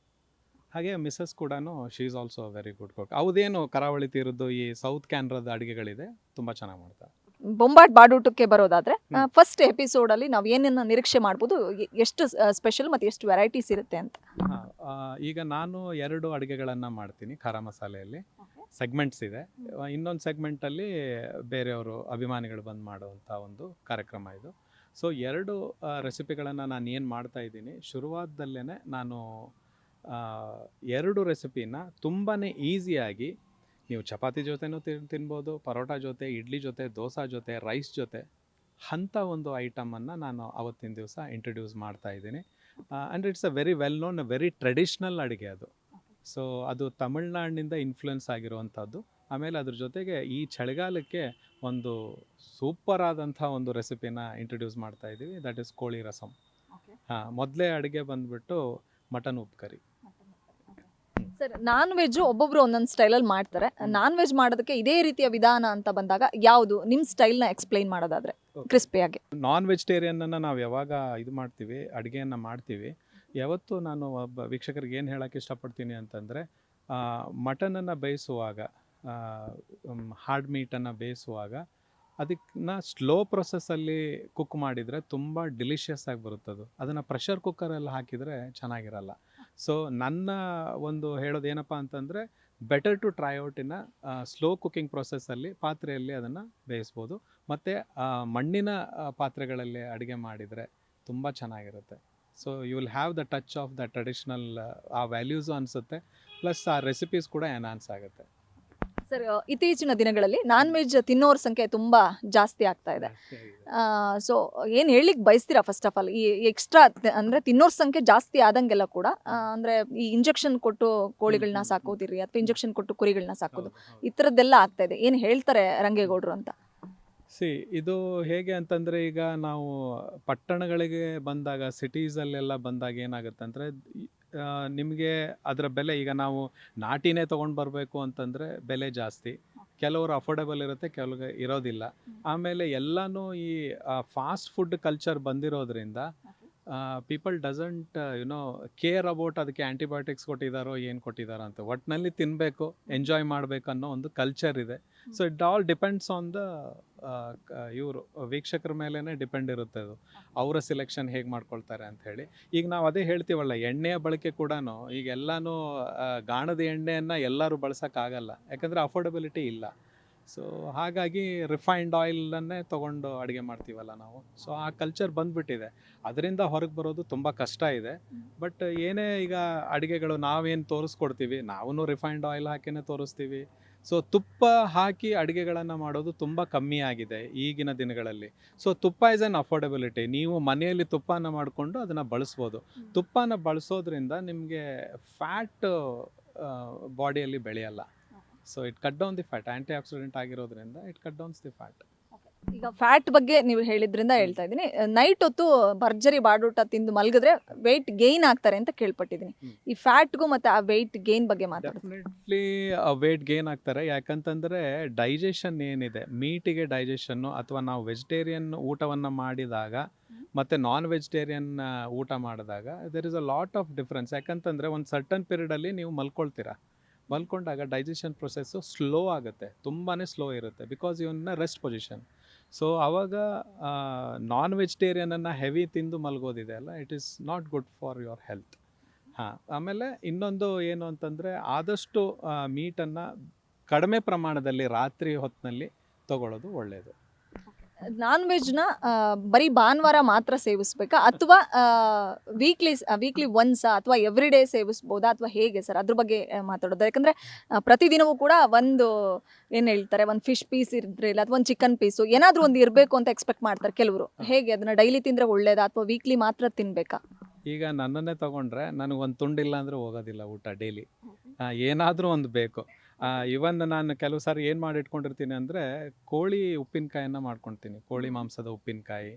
ಹಾಗೆ ಮಿಸ್ಸಸ್ ಕೂಡ she is also very good cook ಅವ್ದೇನು ಕರಾವಳಿ ತೀರದ್ದು ಈ ಸೌತ್ ಕ್ಯಾನ್ರಾದ ಅಡುಗೆಗಳಿದೆ ತುಂಬ ಚೆನ್ನಾಗಿ ಮಾಡ್ತಾಳೆ. ಬೊಂಬಾಟ್ ಬಾಡೂಟಕ್ಕೆ ಬರೋದಾದ್ರೆ ಫಸ್ಟ್ ಎಪಿಸೋಡ್ ಅಲ್ಲಿ ನಾವು ಏನನ್ನ ನಿರೀಕ್ಷೆ ಮಾಡ್ಬೋದು ಎಷ್ಟು ಸ್ಪೆಷಲ್ ಮತ್ತೆ ಎಷ್ಟು ವೆರೈಟೀಸ್ ಇರುತ್ತೆ ಅಂತ. ಈಗ ನಾನು ಎರಡು ಅಡುಗೆಗಳನ್ನು ಮಾಡ್ತೀನಿ ಖಾರ ಮಸಾಲೆಯಲ್ಲಿ. ಸೆಗ್ಮೆಂಟ್ಸ್ ಇದೆ. ಇನ್ನೊಂದು ಸೆಗ್ಮೆಂಟಲ್ಲಿ ಬೇರೆಯವರು ಅಭಿಮಾನಿಗಳು ಬಂದು ಮಾಡುವಂಥ ಒಂದು ಕಾರ್ಯಕ್ರಮ ಇದು. ಸೊ ಎರಡು ರೆಸಿಪಿಗಳನ್ನು ನಾನು ಏನು ಮಾಡ್ತಾ ಇದ್ದೀನಿ ಶುರುವಾದಲ್ಲೇ ನಾನು ಎರಡು ರೆಸಿಪಿನ ತುಂಬಾ ಈಸಿಯಾಗಿ ನೀವು ಚಪಾತಿ ಜೊತೆನೂ ತಿನ್ ತಿನ್ಬೋದು ಪರೋಟ ಜೊತೆ ಇಡ್ಲಿ ಜೊತೆ ದೋಸೆ ಜೊತೆ ರೈಸ್ ಜೊತೆ ಅಂಥ ಒಂದು ಐಟಮನ್ನು ನಾನು ಅವತ್ತಿನ ದಿವಸ ಇಂಟ್ರಡ್ಯೂಸ್ ಮಾಡ್ತಾ ಇದ್ದೀನಿ. And it's a very well known very traditional ಅಡುಗೆ ಅದು. ಸೊ ಅದು ತಮಿಳ್ನಾಡಿನಿಂದ ಇನ್ಫ್ಲುಯೆನ್ಸ್ ಆಗಿರುವಂಥದ್ದು. ಆಮೇಲೆ ಅದ್ರ ಜೊತೆಗೆ ಈ ಚಳಿಗಾಲಕ್ಕೆ ಒಂದು ಸೂಪರ್ ಆದಂಥ ಒಂದು ರೆಸಿಪಿನ ಇಂಟ್ರೊಡ್ಯೂಸ್ ಮಾಡ್ತಾ ಇದ್ದೀವಿ. ದಟ್ ಇಸ್ ಕೋಳಿ ರಸಂ. ಹಾಂ ಮೊದಲೇ ಅಡುಗೆ ಬಂದ್ಬಿಟ್ಟು ಮಟನ್ ಉಪ್ಪು ಕರಿ. ಸರ್ ನಾನ್ ವೆಜ್ ಒಬ್ಬೊಬ್ರು ಒಂದೊಂದು ಸ್ಟೈಲಲ್ಲಿ ಮಾಡ್ತಾರೆ. ನಾನ್ ವೆಜ್ ಮಾಡೋದಕ್ಕೆ ಇದೇ ರೀತಿಯ ವಿಧಾನ ಅಂತ ಬಂದಾಗ ಯಾವುದು? ನಿಮ್ಮ ಸ್ಟೈಲ್ನ ಎಕ್ಸ್ಪ್ಲೈನ್ ಮಾಡೋದಾದ್ರೆ ಕ್ರಿಸ್ಪಿಯಾಗಿ. ನಾನ್ ವೆಜಿಟೇರಿಯನ್ನನ್ನು ನಾವು ಯಾವಾಗ ಇದು ಮಾಡ್ತೀವಿ ಅಡುಗೆಯನ್ನು ಮಾಡ್ತೀವಿ ಯಾವತ್ತು ನಾನು ಒಬ್ಬ ವೀಕ್ಷಕರಿಗೆ ಏನು ಹೇಳೋಕ್ಕೆ ಇಷ್ಟಪಡ್ತೀನಿ ಅಂತಂದರೆ ಮಟನನ್ನು ಬೇಯಿಸುವಾಗ ಹಾರ್ಡ್ ಮೀಟನ್ನು ಬೇಯಿಸುವಾಗ ಅದನ್ನ ಸ್ಲೋ ಪ್ರೊಸೆಸ್ಸಲ್ಲಿ ಕುಕ್ ಮಾಡಿದರೆ ತುಂಬ ಡಿಲಿಷಿಯಸ್ ಆಗಿ ಬರುತ್ತದು. ಅದನ್ನು ಪ್ರೆಷರ್ ಕುಕ್ಕರಲ್ಲಿ ಹಾಕಿದರೆ ಚೆನ್ನಾಗಿರಲ್ಲ. ಸೊ ನನ್ನ ಒಂದು ಹೇಳೋದು ಏನಪ್ಪ ಅಂತಂದರೆ better to try out in slow cooking ಪ್ರೊಸೆಸ್ಸಲ್ಲಿ ಪಾತ್ರೆಯಲ್ಲಿ ಅದನ್ನು ಬೇಯಿಸ್ಬೋದು. ಮತ್ತು ಮಣ್ಣಿನ ಪಾತ್ರೆಗಳಲ್ಲಿ ಅಡುಗೆ ಮಾಡಿದರೆ ತುಂಬ ಚೆನ್ನಾಗಿರುತ್ತೆ. So you will have the touch of the traditional ಆ ವ್ಯಾಲ್ಯೂಸು ಅನಿಸುತ್ತೆ. ಪ್ಲಸ್ ಆ ರೆಸಿಪೀಸ್ ಕೂಡ ಎನ್ಹಾನ್ಸ್ ಆಗುತ್ತೆ. ಸರ್ ಇತ್ತೀಚಿನ ದಿನಗಳಲ್ಲಿ ನಾನ್ ವೆಜ್ ತಿನ್ನೋರ ಸಂಖ್ಯೆ ತುಂಬಾ ಜಾಸ್ತಿ ಆಗ್ತಾ ಇದೆ. ಸೊ ಏನು ಹೇಳಲಿಕ್ಕೆ ಬಯಸ್ತೀರಾ ಫಸ್ಟ್ ಆಫ್ ಆಲ್ ಈ ಎಕ್ಸ್ಟ್ರಾ ಅಂದ್ರೆ ತಿನ್ನೋರ್ ಸಂಖ್ಯೆ ಜಾಸ್ತಿ ಆದಂಗೆಲ್ಲ ಕೂಡ ಅಂದ್ರೆ ಈ ಇಂಜೆಕ್ಷನ್ ಕೊಟ್ಟು ಕೋಳಿಗಳನ್ನ ಸಾಕೋದಿರಿ ಅಥವಾ ಇಂಜೆಕ್ಷನ್ ಕೊಟ್ಟು ಕುರಿಗಳನ್ನ ಸಾಕೋದು ಈ ಥರದ್ದೆಲ್ಲ ಆಗ್ತಾ ಇದೆ. ಏನು ಹೇಳ್ತಾರೆ ರಂಗೇಗೌಡರು ಅಂತ? ಸಿ ಇದು ಹೇಗೆ ಅಂತಂದರೆ ಈಗ ನಾವು ಪಟ್ಟಣಗಳಿಗೆ ಬಂದಾಗ ಸಿಟೀಸಲ್ಲೆಲ್ಲ ಬಂದಾಗ ಏನಾಗುತ್ತೆ ಅಂದರೆ ನಿಮಗೆ ಅದರ ಬೆಲೆ ಈಗ ನಾವು ನಾಟಿನೇ ತೊಗೊಂಡು ಬರಬೇಕು ಅಂತಂದರೆ ಬೆಲೆ ಜಾಸ್ತಿ. ಕೆಲವರು ಅಫೋರ್ಡೆಬಲ್ ಇರುತ್ತೆ ಕೆಲವ್ರಿಗೆ ಇರೋದಿಲ್ಲ. ಆಮೇಲೆ ಎಲ್ಲನೂ ಈ ಫಾಸ್ಟ್ ಫುಡ್ ಕಲ್ಚರ್ ಬಂದಿರೋದ್ರಿಂದ people doesn't you know care about ಅದಕ್ಕೆ ಆ್ಯಂಟಿಬಯೋಟಿಕ್ಸ್ ಕೊಟ್ಟಿದ್ದಾರೋ ಏನು ಕೊಟ್ಟಿದ್ದಾರೋ ಅಂತ. ಒಟ್ಟಿನಲ್ಲಿ ತಿನ್ನಬೇಕು ಎಂಜಾಯ್ ಮಾಡಬೇಕು ಅನ್ನೋ ಒಂದು ಕಲ್ಚರ್ ಇದೆ. So it all depends on the ಇವರು, ವೀಕ್ಷಕರ ಮೇಲೇ ಡಿಪೆಂಡ್ ಇರುತ್ತೆ ಅದು. ಅವರ ಸಿಲೆಕ್ಷನ್ ಹೇಗೆ ಮಾಡ್ಕೊಳ್ತಾರೆ ಅಂತ ಹೇಳಿ. ಈಗ ನಾವು ಅದೇ ಹೇಳ್ತೀವಲ್ಲ, ಎಣ್ಣೆಯ ಬಳಕೆ ಕೂಡ ಈಗ ಎಲ್ಲನೂ ಗಾಣದ ಎಣ್ಣೆಯನ್ನು ಎಲ್ಲರೂ ಬಳಸೋಕ್ಕಾಗಲ್ಲ ಯಾಕಂದರೆ ಅಫೋರ್ಡಬಿಲಿಟಿ ಇಲ್ಲ. ಸೊ ಹಾಗಾಗಿ ರಿಫೈನ್ಡ್ ಆಯಿಲನ್ನೇ ತೊಗೊಂಡು ಅಡುಗೆ ಮಾಡ್ತೀವಲ್ಲ ನಾವು. ಸೊ ಆ ಕಲ್ಚರ್ ಬಂದ್ಬಿಟ್ಟಿದೆ. ಅದರಿಂದ ಹೊರಗೆ ಬರೋದು ತುಂಬ ಕಷ್ಟ ಇದೆ. ಬಟ್ ಏನೇ ಈಗ ಅಡುಗೆಗಳು ನಾವೇನು ತೋರಿಸ್ಕೊಡ್ತೀವಿ ನಾವೂ ರಿಫೈನ್ಡ್ ಆಯಿಲ್ ಹಾಕಿನೇ ತೋರಿಸ್ತೀವಿ. ಸೊ ತುಪ್ಪ ಹಾಕಿ ಅಡುಗೆಗಳನ್ನು ಮಾಡೋದು ತುಂಬ ಕಮ್ಮಿ ಆಗಿದೆ ಈಗಿನ ದಿನಗಳಲ್ಲಿ. ಸೊ ತುಪ್ಪ ಇಸ್ ಅನ್ ಅಫೋರ್ಡೆಬಿಲಿಟಿ ನೀವು ಮನೆಯಲ್ಲಿ ತುಪ್ಪನ ಮಾಡಿಕೊಂಡು ಅದನ್ನು ಬಳಸ್ಬೋದು. ತುಪ್ಪನ ಬಳಸೋದ್ರಿಂದ ನಿಮಗೆ ಫ್ಯಾಟ್ ಬಾಡಿಯಲ್ಲಿ ಬೆಳೆಯಲ್ಲ. So it cut down the fat antioxidant ಆಗಿರೋದ್ರಿಂದ it cut downs the fat ಈಗ ಫ್ಯಾಟ್ ಬಗ್ಗೆ ನೀವು ಹೇಳಿದ್ರಿಂದ ಹೇಳ್ತಾ ಇದ್ದೀನಿ. ನೈಟ್ ಹೊತ್ತು ಭರ್ಜರಿ ಬಾಡೂಟ ತಿಂದು ಮಲಗಿದ್ರೆ ವೆಯ್ಟ್ ಗೈನ್ ಆಗ್ತಾರೆ ಅಂತ ಕೇಳ್ಪಟ್ಟಿದ್ದೀನಿ. ಈ ಫ್ಯಾಟ್ಗೂ ಮತ್ತೆ ಆ ವೆಯ್ಟ್ ಗೈನ್ ಬಗ್ಗೆ ಮಾತಾಡ್ತೀನಿ. ಡೆಫಿನೆಟ್ಲಿ ವೆಯ್ಟ್ ಗೇನ್ ಆಗ್ತಾರೆ. ಯಾಕಂತಂದರೆ ಡೈಜೆಷನ್ ಏನಿದೆ? ಮೀಟಿಗೆ ಡೈಜೆಷನ್ನು ಅಥವಾ ನಾವು ವೆಜಿಟೇರಿಯನ್ ಊಟವನ್ನು ಮಾಡಿದಾಗ ಮತ್ತು ನಾನ್ ವೆಜಿಟೇರಿಯನ್ ಊಟ ಮಾಡಿದಾಗ there is a lot of difference ಯಾಕಂತಂದರೆ ಒಂದು ಸರ್ಟನ್ ಪೀರಿಯಡಲ್ಲಿ ನೀವು ಮಲ್ಕೊಳ್ತೀರಾ? ಮಲ್ಕೊಂಡಾಗ ಡೈಜೆಷನ್ ಪ್ರೊಸೆಸ್ಸು ಸ್ಲೋ ಆಗುತ್ತೆ. ತುಂಬಾ ಸ್ಲೋ ಇರುತ್ತೆ ಬಿಕಾಸ್ ಇವನ್ನ ರೆಸ್ಟ್ ಪೊಸಿಷನ್ ಸೊ ಆವಾಗ ನಾನ್ ವೆಜಿಟೇರಿಯನನ್ನು ಹೆವಿ ತಿಂದು ಮಲಗೋದಿದೆ ಅಲ್ಲ? It is not good for your health ಹಾಂ, ಆಮೇಲೆ ಇನ್ನೊಂದು ಏನು ಅಂತಂದರೆ, ಆದಷ್ಟು ಮೀಟನ್ನು ಕಡಿಮೆ ಪ್ರಮಾಣದಲ್ಲಿ ರಾತ್ರಿ ಹೊತ್ತಿನಲ್ಲಿ ತಗೊಳ್ಳೋದು ಒಳ್ಳೆಯದು ನಾನ್ ವೆಜ್ನ ಬರೀ ಭಾನುವಾರ ಮಾತ್ರ ಸೇವಿಸ್ಬೇಕಾ? ಅಥವಾ ವೀಕ್ಲಿ ವೀಕ್ಲಿ ಒನ್ಸ್ ಅಥವಾ ಎವ್ರಿ ಡೇ ಸೇವಿಸ್ಬೋದಾ? ಅಥವಾ ಹೇಗೆ ಸರ್? ಅದ್ರ ಬಗ್ಗೆ ಮಾತಾಡೋದು. ಯಾಕಂದ್ರೆ ಪ್ರತಿದಿನವೂ ಕೂಡ ಒಂದು ಏನು ಹೇಳ್ತಾರೆ ಒಂದು ಫಿಶ್ ಪೀಸ್ ಇದ್ರೆ ಇಲ್ಲ ಅಥವಾ ಒಂದು ಚಿಕನ್ ಪೀಸು ಏನಾದರೂ ಒಂದು ಇರಬೇಕು ಅಂತ ಎಕ್ಸ್ಪೆಕ್ಟ್ ಮಾಡ್ತಾರೆ ಕೆಲವರು. ಹೇಗೆ? ಅದನ್ನ ಡೈಲಿ ತಿಂದ್ರೆ ಒಳ್ಳೇದಾ? ಅಥವಾ ವೀಕ್ಲಿ ಮಾತ್ರ ತಿನ್ಬೇಕಾ? ಈಗ ನನ್ನನ್ನೇ ತಗೊಂಡ್ರೆ ನನಗೆ ಒಂದು ತುಂಡಿಲ್ಲ ಅಂದರೆ ಹೋಗೋದಿಲ್ಲ ಊಟ ಡೈಲಿ ಏನಾದರೂ ಒಂದು ಬೇಕು. ಇವನ್ ನಾನು ಕೆಲವು ಸಾರಿ ಏನು ಮಾಡಿ ಇಟ್ಕೊಂಡಿರ್ತೀನಿ ಅಂದರೆ ಕೋಳಿ ಉಪ್ಪಿನಕಾಯನ್ನು ಮಾಡ್ಕೊಳ್ತೀನಿ ಕೋಳಿ ಮಾಂಸದ ಉಪ್ಪಿನಕಾಯಿ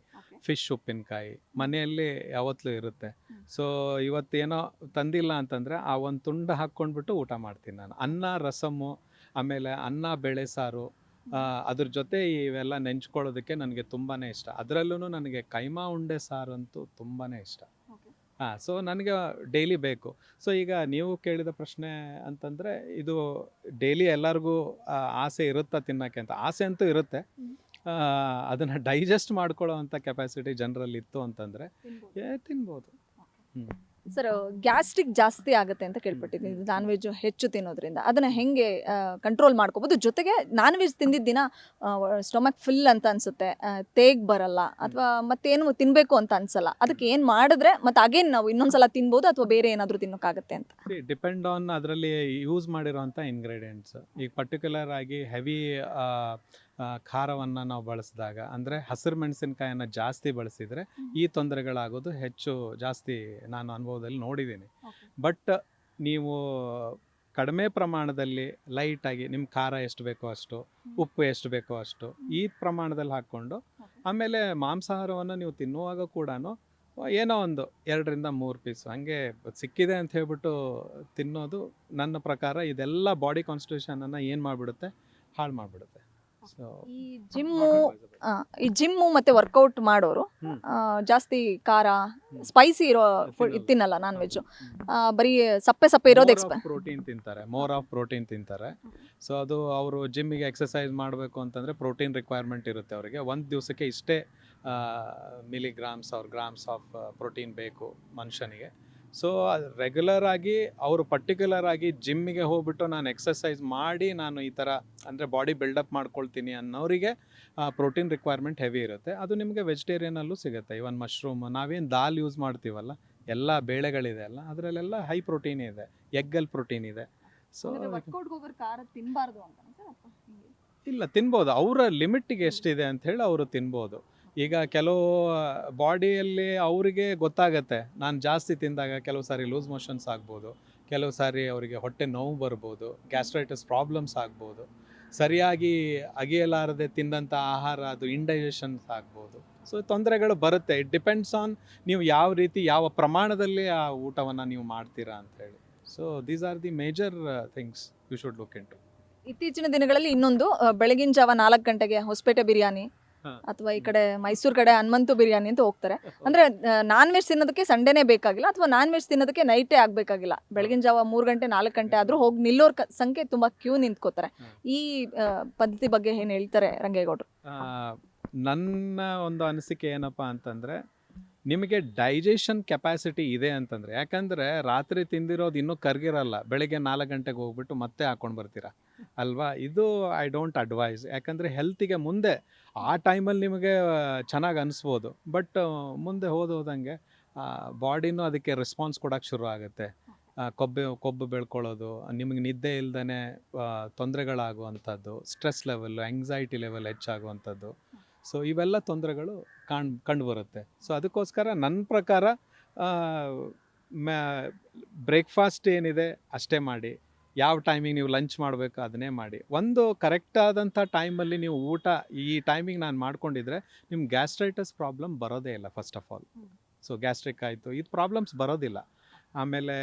ಫಿಶ್ ಉಪ್ಪಿನಕಾಯಿ ಮನೆಯಲ್ಲಿ ಯಾವತ್ತೂ ಇರುತ್ತೆ. ಸೊ ಇವತ್ತೇನೋ ತಂದಿಲ್ಲ ಅಂತಂದರೆ ಆ ಒಂದು ತುಂಡು ಹಾಕ್ಕೊಂಡ್ಬಿಟ್ಟು ಊಟ ಮಾಡ್ತೀನಿ ನಾನು. ಅನ್ನ ರಸಮ್ಮು ಆಮೇಲೆ ಅನ್ನ ಬೇಳೆ ಸಾರು ಅದ್ರ ಜೊತೆ ಇವೆಲ್ಲ ನೆಂಚ್ಕೊಳ್ಳೋದಕ್ಕೆ ನನಗೆ ತುಂಬಾ ಇಷ್ಟ. ಅದರಲ್ಲೂ ನನಗೆ ಕೈಮಾ ಉಂಡೆ ಸಾರು ಅಂತೂ ತುಂಬಾ ಇಷ್ಟ. ಹಾಂ ಸೊ ನನಗೆ ಡೈಲಿ ಬೇಕು. ಸೊ ಈಗ ನೀವು ಕೇಳಿದ ಪ್ರಶ್ನೆ ಅಂತಂದರೆ ಇದು ಡೈಲಿ ಎಲ್ಲರಿಗೂ ಆಸೆ ಇರುತ್ತಾ ತಿನ್ನೋಕ್ಕೆ ಅಂತ? ಆಸೆ ಅಂತೂ ಇರುತ್ತೆ. ಅದನ್ನು ಡೈಜೆಸ್ಟ್ ಮಾಡ್ಕೊಳ್ಳೋ ಅಂಥ ಕೆಪಾಸಿಟಿ ಜನರಲ್ಲಿ ಇತ್ತು ಅಂತಂದರೆ ಏ ತಿನ್ಬೋದು. ಹ್ಞೂ ಸರ್ ಗ್ಯಾಸ್ಟ್ರಿಕ್ ಜಾಸ್ತಿ ಆಗುತ್ತೆ ಅಂತ ಕೇಳ್ಪಟ್ಟಿದ್ದೀನಿ. ನಾನ್ ವೆಜ್ ಹೆಚ್ಚು ತಿನ್ನೋದ್ರಿಂದ. ಅದನ್ನ ಹೆಂಗೆ ಕಂಟ್ರೋಲ್ ಮಾಡ್ಕೋಬಹುದು ಜೊತೆಗೆ ನಾನ್ ವೆಜ್ ತಿಂದಿದ್ದ ದಿನ ಸ್ಟೊಮಕ್ ಫುಲ್ ಅಂತ ಅನ್ಸುತ್ತೆ. ತೇಗ್ ಬರಲ್ಲ ಅಥವಾ ಮತ್ತೇನು ತಿನ್ಬೇಕು ಅಂತ ಅನ್ಸಲ್ಲ. ಅದಕ್ಕೆ ಏನ್ ಮಾಡಿದ್ರೆ ಮತ್ತೆ ಅಗೇನ್ ನಾವು ಇನ್ನೊಂದ್ಸಲ ತಿನ್ಬೋದು ಅಥವಾ ಬೇರೆ ಏನಾದರೂ ತಿನ್ನೋಕ್ಕಾಗತ್ತೆ ಅಂತ? ಡಿಪೆಂಡ್ ಆನ್ ಅದರಲ್ಲಿ ಯೂಸ್ ಮಾಡಿರೋ ಇಂಗ್ರೀಡಿಯೆಂಟ್ಸ್ ಈಗ ಪರ್ಟಿಕ್ಯುಲರ್ ಆಗಿ ಹೆವಿ ಖಾರವನ್ನು ನಾವು ಬಳಸಿದಾಗ ಅಂದರೆ ಹಸಿರು ಮೆಣಸಿನಕಾಯನ್ನು ಜಾಸ್ತಿ ಬಳಸಿದರೆ ಈ ತೊಂದರೆಗಳಾಗೋದು ಹೆಚ್ಚು ಜಾಸ್ತಿ ನಾನು ಅನುಭವದಲ್ಲಿ ನೋಡಿದ್ದೀನಿ. ಬಟ್ ನೀವು ಕಡಿಮೆ ಪ್ರಮಾಣದಲ್ಲಿ ಲೈಟಾಗಿ ನಿಮ್ಮ ಖಾರ ಎಷ್ಟು ಬೇಕೋ ಅಷ್ಟು ಉಪ್ಪು ಎಷ್ಟು ಬೇಕೋ ಅಷ್ಟು ಈ ಪ್ರಮಾಣದಲ್ಲಿ ಹಾಕ್ಕೊಂಡು ಆಮೇಲೆ ಮಾಂಸಾಹಾರವನ್ನು ನೀವು ತಿನ್ನುವಾಗ ಕೂಡ ಏನೋ ಒಂದು ಎರಡರಿಂದ ಮೂರು ಪೀಸ್ ಹಂಗೆ ಸಿಕ್ಕಿದೆ ಅಂತ ಹೇಳ್ಬಿಟ್ಟು ತಿನ್ನೋದು ನನ್ನ ಪ್ರಕಾರ ಇದೆಲ್ಲ ಬಾಡಿ ಕಾನ್ಸ್ಟಿಟ್ಯೂಷನನ್ನು ಏನು ಮಾಡಿಬಿಡುತ್ತೆ? ಹಾಳು ಮಾಡಿಬಿಡುತ್ತೆ. ಈ ಜಿಮ್ಮು ಈ ಜಿಮ್ಮು ಮತ್ತೆ ವರ್ಕೌಟ್ ಮಾಡೋರು ಜಾಸ್ತಿ ಖಾರ ಸ್ಪೈಸಿ ಇರೋ ಫುಡ್ ತಿನ್ನಲ್ಲ ನಾನ್ ವೆಜ್ ಬರೀ ಸಪ್ಪೆ ಸಪ್ಪೆ ಇರೋದು ಎಕ್ಸ್ಪೆ ಪ್ರೋಟೀನ್ ತಿಂತಾರೆ ಮೋರ್ ಆಫ್ ಪ್ರೋಟೀನ್ ತಿಂತಾರೆ. ಸೊ ಅದು ಅವರು ಜಿಮ್ಮಿಗೆ ಎಕ್ಸಸೈಸ್ ಮಾಡಬೇಕು ಅಂತಂದ್ರೆ ಪ್ರೋಟೀನ್ ರಿಕ್ವೈರ್ಮೆಂಟ್ ಇರುತ್ತೆ ಅವರಿಗೆ. ಒಂದು ದಿವಸಕ್ಕೆ ಇಷ್ಟೇ ಮಿಲಿಗ್ರಾಮ್ಸ್ ಅವ್ರ ಗ್ರಾಮ್ಸ್ ಆಫ್ ಪ್ರೋಟೀನ್ ಬೇಕು ಮನುಷ್ಯನಿಗೆ. ಸೊ ರೆಗ್ಯುಲರ್ ಆಗಿ ಅವರು ಪರ್ಟಿಕ್ಯುಲರ್ ಆಗಿ ಜಿಮ್ಮಿಗೆ ಹೋಗ್ಬಿಟ್ಟು ನಾನು ಎಕ್ಸಸೈಸ್ ಮಾಡಿ ನಾನು ಈ ಥರ ಅಂದರೆ ಬಾಡಿ ಬಿಲ್ಡಪ್ ಮಾಡ್ಕೊಳ್ತೀನಿ ಅನ್ನೋರಿಗೆ ಪ್ರೋಟೀನ್ ರಿಕ್ವೈರ್ಮೆಂಟ್ ಹೆವಿ ಇರುತ್ತೆ. ಅದು ನಿಮಗೆ ವೆಜಿಟೇರಿಯನಲ್ಲೂ ಸಿಗುತ್ತೆ. ಇವನ್ ಮಶ್ರೂಮ್ ನಾವೇನು ದಾಲ್ ಯೂಸ್ ಮಾಡ್ತೀವಲ್ಲ ಎಲ್ಲ ಬೇಳೆಗಳಿದೆ ಅಲ್ಲ ಅದರಲ್ಲೆಲ್ಲ ಹೈ ಪ್ರೋಟೀನ್ ಇದೆ ಎಗ್ಗಲ್ಲಿ ಪ್ರೋಟೀನ್ ಇದೆ. ಸೊ ಇಲ್ಲ ತಿನ್ಬೋದು. ಅವರ ಲಿಮಿಟ್ಟಿಗೆ ಎಷ್ಟಿದೆ ಅಂತ ಹೇಳಿ ಅವರು ತಿನ್ಬೋದು. ಈಗ ಕೆಲವು ಬಾಡಿಯಲ್ಲಿ ಅವರಿಗೆ ಗೊತ್ತಾಗತ್ತೆ. ನಾನು ಜಾಸ್ತಿ ತಿಂದಾಗ ಕೆಲವು ಸಾರಿ ಲೂಸ್ ಮೋಷನ್ಸ್ ಆಗ್ಬೋದು, ಕೆಲವು ಸಾರಿ ಅವರಿಗೆ ಹೊಟ್ಟೆ ನೋವು ಬರ್ಬೋದು, ಗ್ಯಾಸ್ಟ್ರೈಟಿಸ್ ಪ್ರಾಬ್ಲಮ್ಸ್ ಆಗ್ಬೋದು, ಸರಿಯಾಗಿ ಅಗಿಯಲಾರದೆ ತಿಂದಂಥ ಆಹಾರ ಅದು ಇಂಡೈಜೆಷನ್ಸ್ ಆಗ್ಬೋದು. ಸೊ, ತೊಂದರೆಗಳು ಬರುತ್ತೆ. ಇಟ್ ಡಿಪೆಂಡ್ಸ್ ಆನ್ ನೀವು ಯಾವ ರೀತಿ, ಯಾವ ಪ್ರಮಾಣದಲ್ಲಿ ಆ ಊಟವನ್ನು ನೀವು ಮಾಡ್ತೀರಾ ಅಂತ ಹೇಳಿ. So these are the major things you should look into ಇತ್ತೀಚಿನ ದಿನಗಳಲ್ಲಿ ಇನ್ನೊಂದು ಬೆಳಗಿನ ಜಾವ ನಾಲ್ಕು ಗಂಟೆಗೆ ಹೊಸಪೇಟೆ ಬಿರಿಯಾನಿ. ಅಥವಾ ಈ ಕಡೆ ಮೈಸೂರು ಕಡೆ ಹನುಮಂತು ಬಿರಿಯಾನಿ ಅಂತ ಹೋಗ್ತಾರೆ. ಅಂದ್ರೆ ನಾನ್ ವೆಜ್ ತಿನ್ನೋದಕ್ಕೆ ಸಂಡೇನೆ ಬೇಕಾಗಿಲ್ಲ ಅಥವಾ ನಾನ್ ವೆಜ್ ತಿನ್ನೋದಕ್ಕೆ ನೈಟೇ ಆಗ್ಬೇಕಾಗಿಲ್ಲ. ಬೆಳಗಿನ ಜಾವ ಮೂರು ಗಂಟೆ ನಾಲ್ಕು ಗಂಟೆ ಆದ್ರೂ ಹೋಗಿ ನಿಲ್ಲೋರ್ ಸಂಖ್ಯೆ ತುಂಬಾ ಕ್ಯೂ ನಿಂತ್ಕೋತಾರೆ. ಈ ಪದ್ಧತಿ ಬಗ್ಗೆ ಏನ್ ಹೇಳ್ತಾರೆ ರಂಗೇಗೌಡರು? ನನ್ನ ಒಂದು ಅನಿಸಿಕೆ ಏನಪ್ಪಾ ಅಂತಂದರೆ ನಿಮಗೆ ಡೈಜೆಷನ್ ಕೆಪಾಸಿಟಿ ಇದೆ ಅಂತಂದರೆ, ಯಾಕಂದರೆ ರಾತ್ರಿ ತಿಂದಿರೋದು ಇನ್ನೂ ಕರ್ಗಿರಲ್ಲ. ಬೆಳಿಗ್ಗೆ ನಾಲ್ಕು ಗಂಟೆಗೆ ಹೋಗ್ಬಿಟ್ಟು ಮತ್ತೆ ಹಾಕೊಂಡು ಬರ್ತೀರಾ? ಅಲ್ವಾ? ಇದು ಐ ಡೋಂಟ್ ಅಡ್ವೈಸ್ ಯಾಕಂದರೆ ಹೆಲ್ತಿಗೆ ಮುಂದೆ, ಆ ಟೈಮಲ್ಲಿ ನಿಮಗೆ ಚೆನ್ನಾಗಿ ಅನಿಸ್ಬೋದು. ಬಟ್ ಮುಂದೆ ಹೋದ ಹೋದಂಗೆ ಬಾಡಿನೂ ಅದಕ್ಕೆ ರೆಸ್ಪಾನ್ಸ್ ಕೊಡೋಕ್ಕೆ ಶುರು ಆಗುತ್ತೆ. ಕೊಬ್ಬೆ, ಕೊಬ್ಬು ಬೆಳ್ಕೊಳ್ಳೋದು, ನಿಮಗೆ ನಿದ್ದೆ ಇಲ್ದೇ ತೊಂದರೆಗಳಾಗುವಂಥದ್ದು ಸ್ಟ್ರೆಸ್ ಲೆವೆಲ್ಲು ಆ್ಯಂಗ್ಸೈಟಿ ಲೆವೆಲ್ ಹೆಚ್ಚಾಗುವಂಥದ್ದು. ಸೊ ಇವೆಲ್ಲ ತೊಂದರೆಗಳು ಕಾಣ್ ಕಂಡುಬರುತ್ತೆ. ಸೊ ಅದಕ್ಕೋಸ್ಕರ ನನ್ನ ಪ್ರಕಾರ ಬ್ರೇಕ್ಫಾಸ್ಟ್ ಏನಿದೆ ಅಷ್ಟೇ ಮಾಡಿ. ಯಾವ ಟೈಮಿಗೆ ನೀವು ಲಂಚ್ ಮಾಡಬೇಕು ಅದನ್ನೇ ಮಾಡಿ. ಒಂದು ಕರೆಕ್ಟಾದಂಥ ಟೈಮಲ್ಲಿ ನೀವು ಊಟ ಈ ಟೈಮಿಗೆ ನಾನು ಮಾಡ್ಕೊಂಡಿದ್ರೆ ನಿಮ್ಮ ಗ್ಯಾಸ್ಟ್ರೈಟಸ್ ಪ್ರಾಬ್ಲಮ್ ಬರೋದೇ ಇಲ್ಲ first of all so gastric ಆಯಿತು. ಇದು ಪ್ರಾಬ್ಲಮ್ಸ್ ಬರೋದಿಲ್ಲ. ಆಮೇಲೆ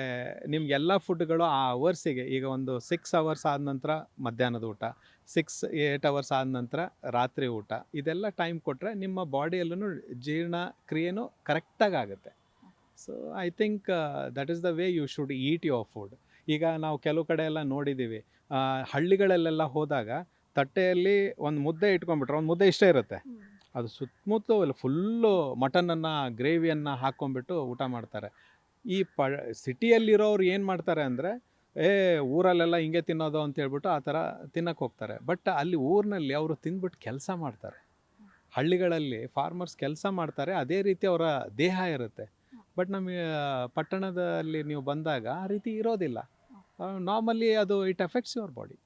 ನಿಮಗೆಲ್ಲ ಫುಡ್ಗಳು ಆ ಅವರ್ಸಿಗೆ ಈಗ ಒಂದು ಸಿಕ್ಸ್ ಅವರ್ಸ್ ಆದ ನಂತರ ಮಧ್ಯಾಹ್ನದ ಊಟ ಸಿಕ್ಸ್ ಏಟ್ ಅವರ್ಸ್ ಆದ ನಂತರ ರಾತ್ರಿ ಊಟ ಇದೆಲ್ಲ ಟೈಮ್ ಕೊಟ್ಟರೆ ನಿಮ್ಮ ಬಾಡಿಯಲ್ಲೂ ಜೀರ್ಣ ಕ್ರಿಯೆನೂ ಕರೆಕ್ಟಾಗಿ ಆಗುತ್ತೆ. So I think that is the way you should eat your food ಈಗ ನಾವು ಕೆಲವು ಕಡೆ ಎಲ್ಲ ನೋಡಿದ್ದೀವಿ ಹಳ್ಳಿಗಳಲ್ಲೆಲ್ಲ ಹೋದಾಗ ತಟ್ಟೆಯಲ್ಲಿ ಒಂದು ಮುದ್ದೆ ಇಟ್ಕೊಂಡ್ಬಿಟ್ರೆ ಒಂದು ಮುದ್ದೆ ಇಷ್ಟೇ ಇರುತ್ತೆ. ಅದು ಸುತ್ತಮುತ್ತ ಫುಲ್ಲು ಮಟನನ್ನು ಗ್ರೇವಿಯನ್ನು ಹಾಕ್ಕೊಂಬಿಟ್ಟು ಊಟ ಮಾಡ್ತಾರೆ. ಈ ಪ ಸಿಟಿಯಲ್ಲಿರೋರು ಏನು ಮಾಡ್ತಾರೆ ಅಂದರೆ, ಏ, ಊರಲ್ಲೆಲ್ಲ ಹಿಂಗೆ ತಿನ್ನೋದು ಅಂತ ಹೇಳ್ಬಿಟ್ಟು ಆ ಥರ ತಿನ್ನಕ್ಕೆ ಹೋಗ್ತಾರೆ. ಬಟ್ ಅಲ್ಲಿ ಊರಿನಲ್ಲಿ ಅವರು ತಿಂದ್ಬಿಟ್ಟು ಕೆಲಸ ಮಾಡ್ತಾರೆ. ಹಳ್ಳಿಗಳಲ್ಲಿ ಫಾರ್ಮರ್ಸ್ ಕೆಲಸ ಮಾಡ್ತಾರೆ, ಅದೇ ರೀತಿ ಅವರ ದೇಹ ಇರುತ್ತೆ. ಬಟ್ ನಮಗೆ ಪಟ್ಟಣದಲ್ಲಿ ನೀವು ಬಂದಾಗ ಆ ರೀತಿ ಇರೋದಿಲ್ಲ. ನಾರ್ಮಲಿ ಅದು, it affects your body.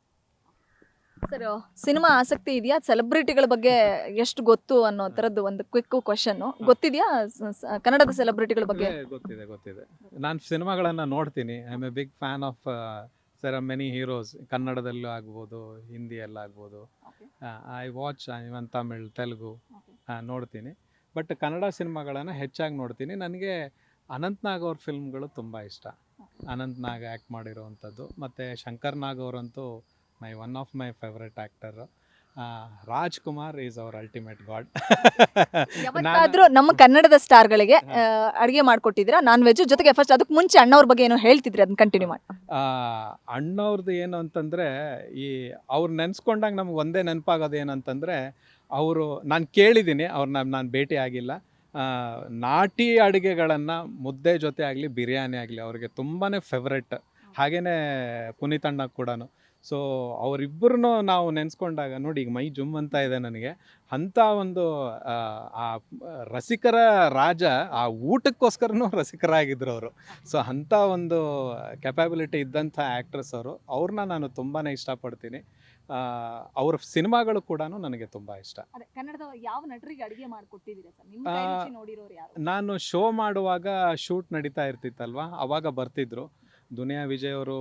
Sir cinema ಆಸಕ್ತಿ ಇದೆಯಾ? ಸೆಲೆಬ್ರಿಟಿಗಳ ಬಗ್ಗೆ ಎಷ್ಟು ಗೊತ್ತು ಅನ್ನೋ ತರದ್ದು ಒಂದು ಕ್ವಿಕ್ ಕ್ವಶನ್ ಗೊತ್ತಿದ್ಯಾ? ಕನ್ನಡದ ಸೆಲೆಬ್ರಿಟಿಗಳ ಬಗ್ಗೆ? ಗೊತ್ತಿದೆ ಗೊತ್ತಿದೆ. ನಾನು ಸಿನಿಮಾಗಳನ್ನ ನೋಡ್ತೀನಿ. I am a big fan of sir many heroes ಕನ್ನಡದಲ್ಲೂ ಆಗ್ಬೋದು ಹಿಂದಿಯಲ್ಲೂ ಆಗ್ಬೋದು. I watch even Tamil Telugu ನೋಡ್ತೀನಿ. ಬಟ್ ಕನ್ನಡ ಸಿನಿಮಾಗಳನ್ನು ಹೆಚ್ಚಾಗಿ ನೋಡ್ತೀನಿ. ನನಗೆ ಅನಂತ್ ನಾಗ್ ಅವ್ರ ಫಿಲ್ಮ್ಗಳು ತುಂಬ ಇಷ್ಟ. ಅನಂತ್ ನಾಗ್ ಆ್ಯಕ್ಟ್ ಮಾಡಿರೋವಂಥದ್ದು ಮತ್ತು ಶಂಕರ್ ನಾಗ್ ಅವರಂತೂ my one of my favourite actor Rajkumar is our ultimate god ಯಾವತ್ತಾದ್ರೂ ನಮ್ಮ ಕನ್ನಡದ ಸ್ಟಾರ್ಗಳಿಗೆ ಅಡುಗೆ ಮಾಡ್ಕೊಟ್ಟಿದ್ದೀರಾ? ನಾನ್ ವೆಜ್ ಜೊತೆಗೆ ಫಸ್ಟ್ ಅದಕ್ಕೆ ಮುಂಚೆ ಅಣ್ಣವ್ರ ಬಗ್ಗೆ ಏನೋ ಹೇಳ್ತಿದ್ರಿ ಅದನ್ನ ಕಂಟಿನ್ಯೂ ಮಾಡಿ. ಅಣ್ಣವ್ರದ್ದು ಏನು ಅಂತಂದರೆ ಈ ಅವ್ರು ನೆನೆಸ್ಕೊಂಡಾಗ ನಮ್ಗೆ ಒಂದೇ ನೆನಪಾಗೋದು ಏನಂತಂದರೆ ಅವರು ನಾನು ಕೇಳಿದ್ದೀನಿ ಅವ್ರನ್ನ ನಾನು ಭೇಟಿ ಆಗಿಲ್ಲ. ನಾಟಿ ಅಡುಗೆಗಳನ್ನು ಮುದ್ದೆ ಜೊತೆ ಆಗಲಿ ಬಿರಿಯಾನಿ ಆಗಲಿ ಅವ್ರಿಗೆ ತುಂಬಾ ಫೇವ್ರೆಟ್ ಹಾಗೆಯೇ ಪುನೀತಣ್ಣ ಕೂಡ ಸೊ ಅವರಿಬ್ಬರನ್ನೂ ನಾವು ನೆನೆಸ್ಕೊಂಡಾಗ ನೋಡಿ ಈಗ ಮೈ ಜುಮ್ ಅಂತ ಇದೆ ನನಗೆ. ಅಂಥ ಒಂದು ಆ, ರಸಿಕರ ರಾಜ ಆ ಊಟಕ್ಕೋಸ್ಕರನೂ ರಸಿಕರಾಗಿದ್ದರು ಅವರು. ಸೊ ಅಂಥ ಒಂದು ಕೆಪಾಬಿಲಿಟಿ ಇದ್ದಂಥ ಆ್ಯಕ್ಟ್ರೆಸ್ ಅವರು. ಅವ್ರನ್ನ ನಾನು ತುಂಬಾ ಇಷ್ಟಪಡ್ತೀನಿ. ಅವ್ರ ಸಿನಿಮಾಗಳು ಕೂಡ ನನಗೆ ತುಂಬ ಇಷ್ಟ. ಅದೇ ಕನ್ನಡದ ಯಾವ ನಟರಿಗೆ ಅಡಿಗೆ ಮಾಡ್ಕೊಟ್ಟಿದ್ದೀರಾ ನಾನು ಶೋ ಮಾಡುವಾಗ ಶೂಟ್ ನಡೀತಾ ಇರ್ತಿತ್ತಲ್ವಾ? ಅವಾಗ ಬರ್ತಿದ್ರು. ದುನಿಯಾ ವಿಜಯ್ ಅವರು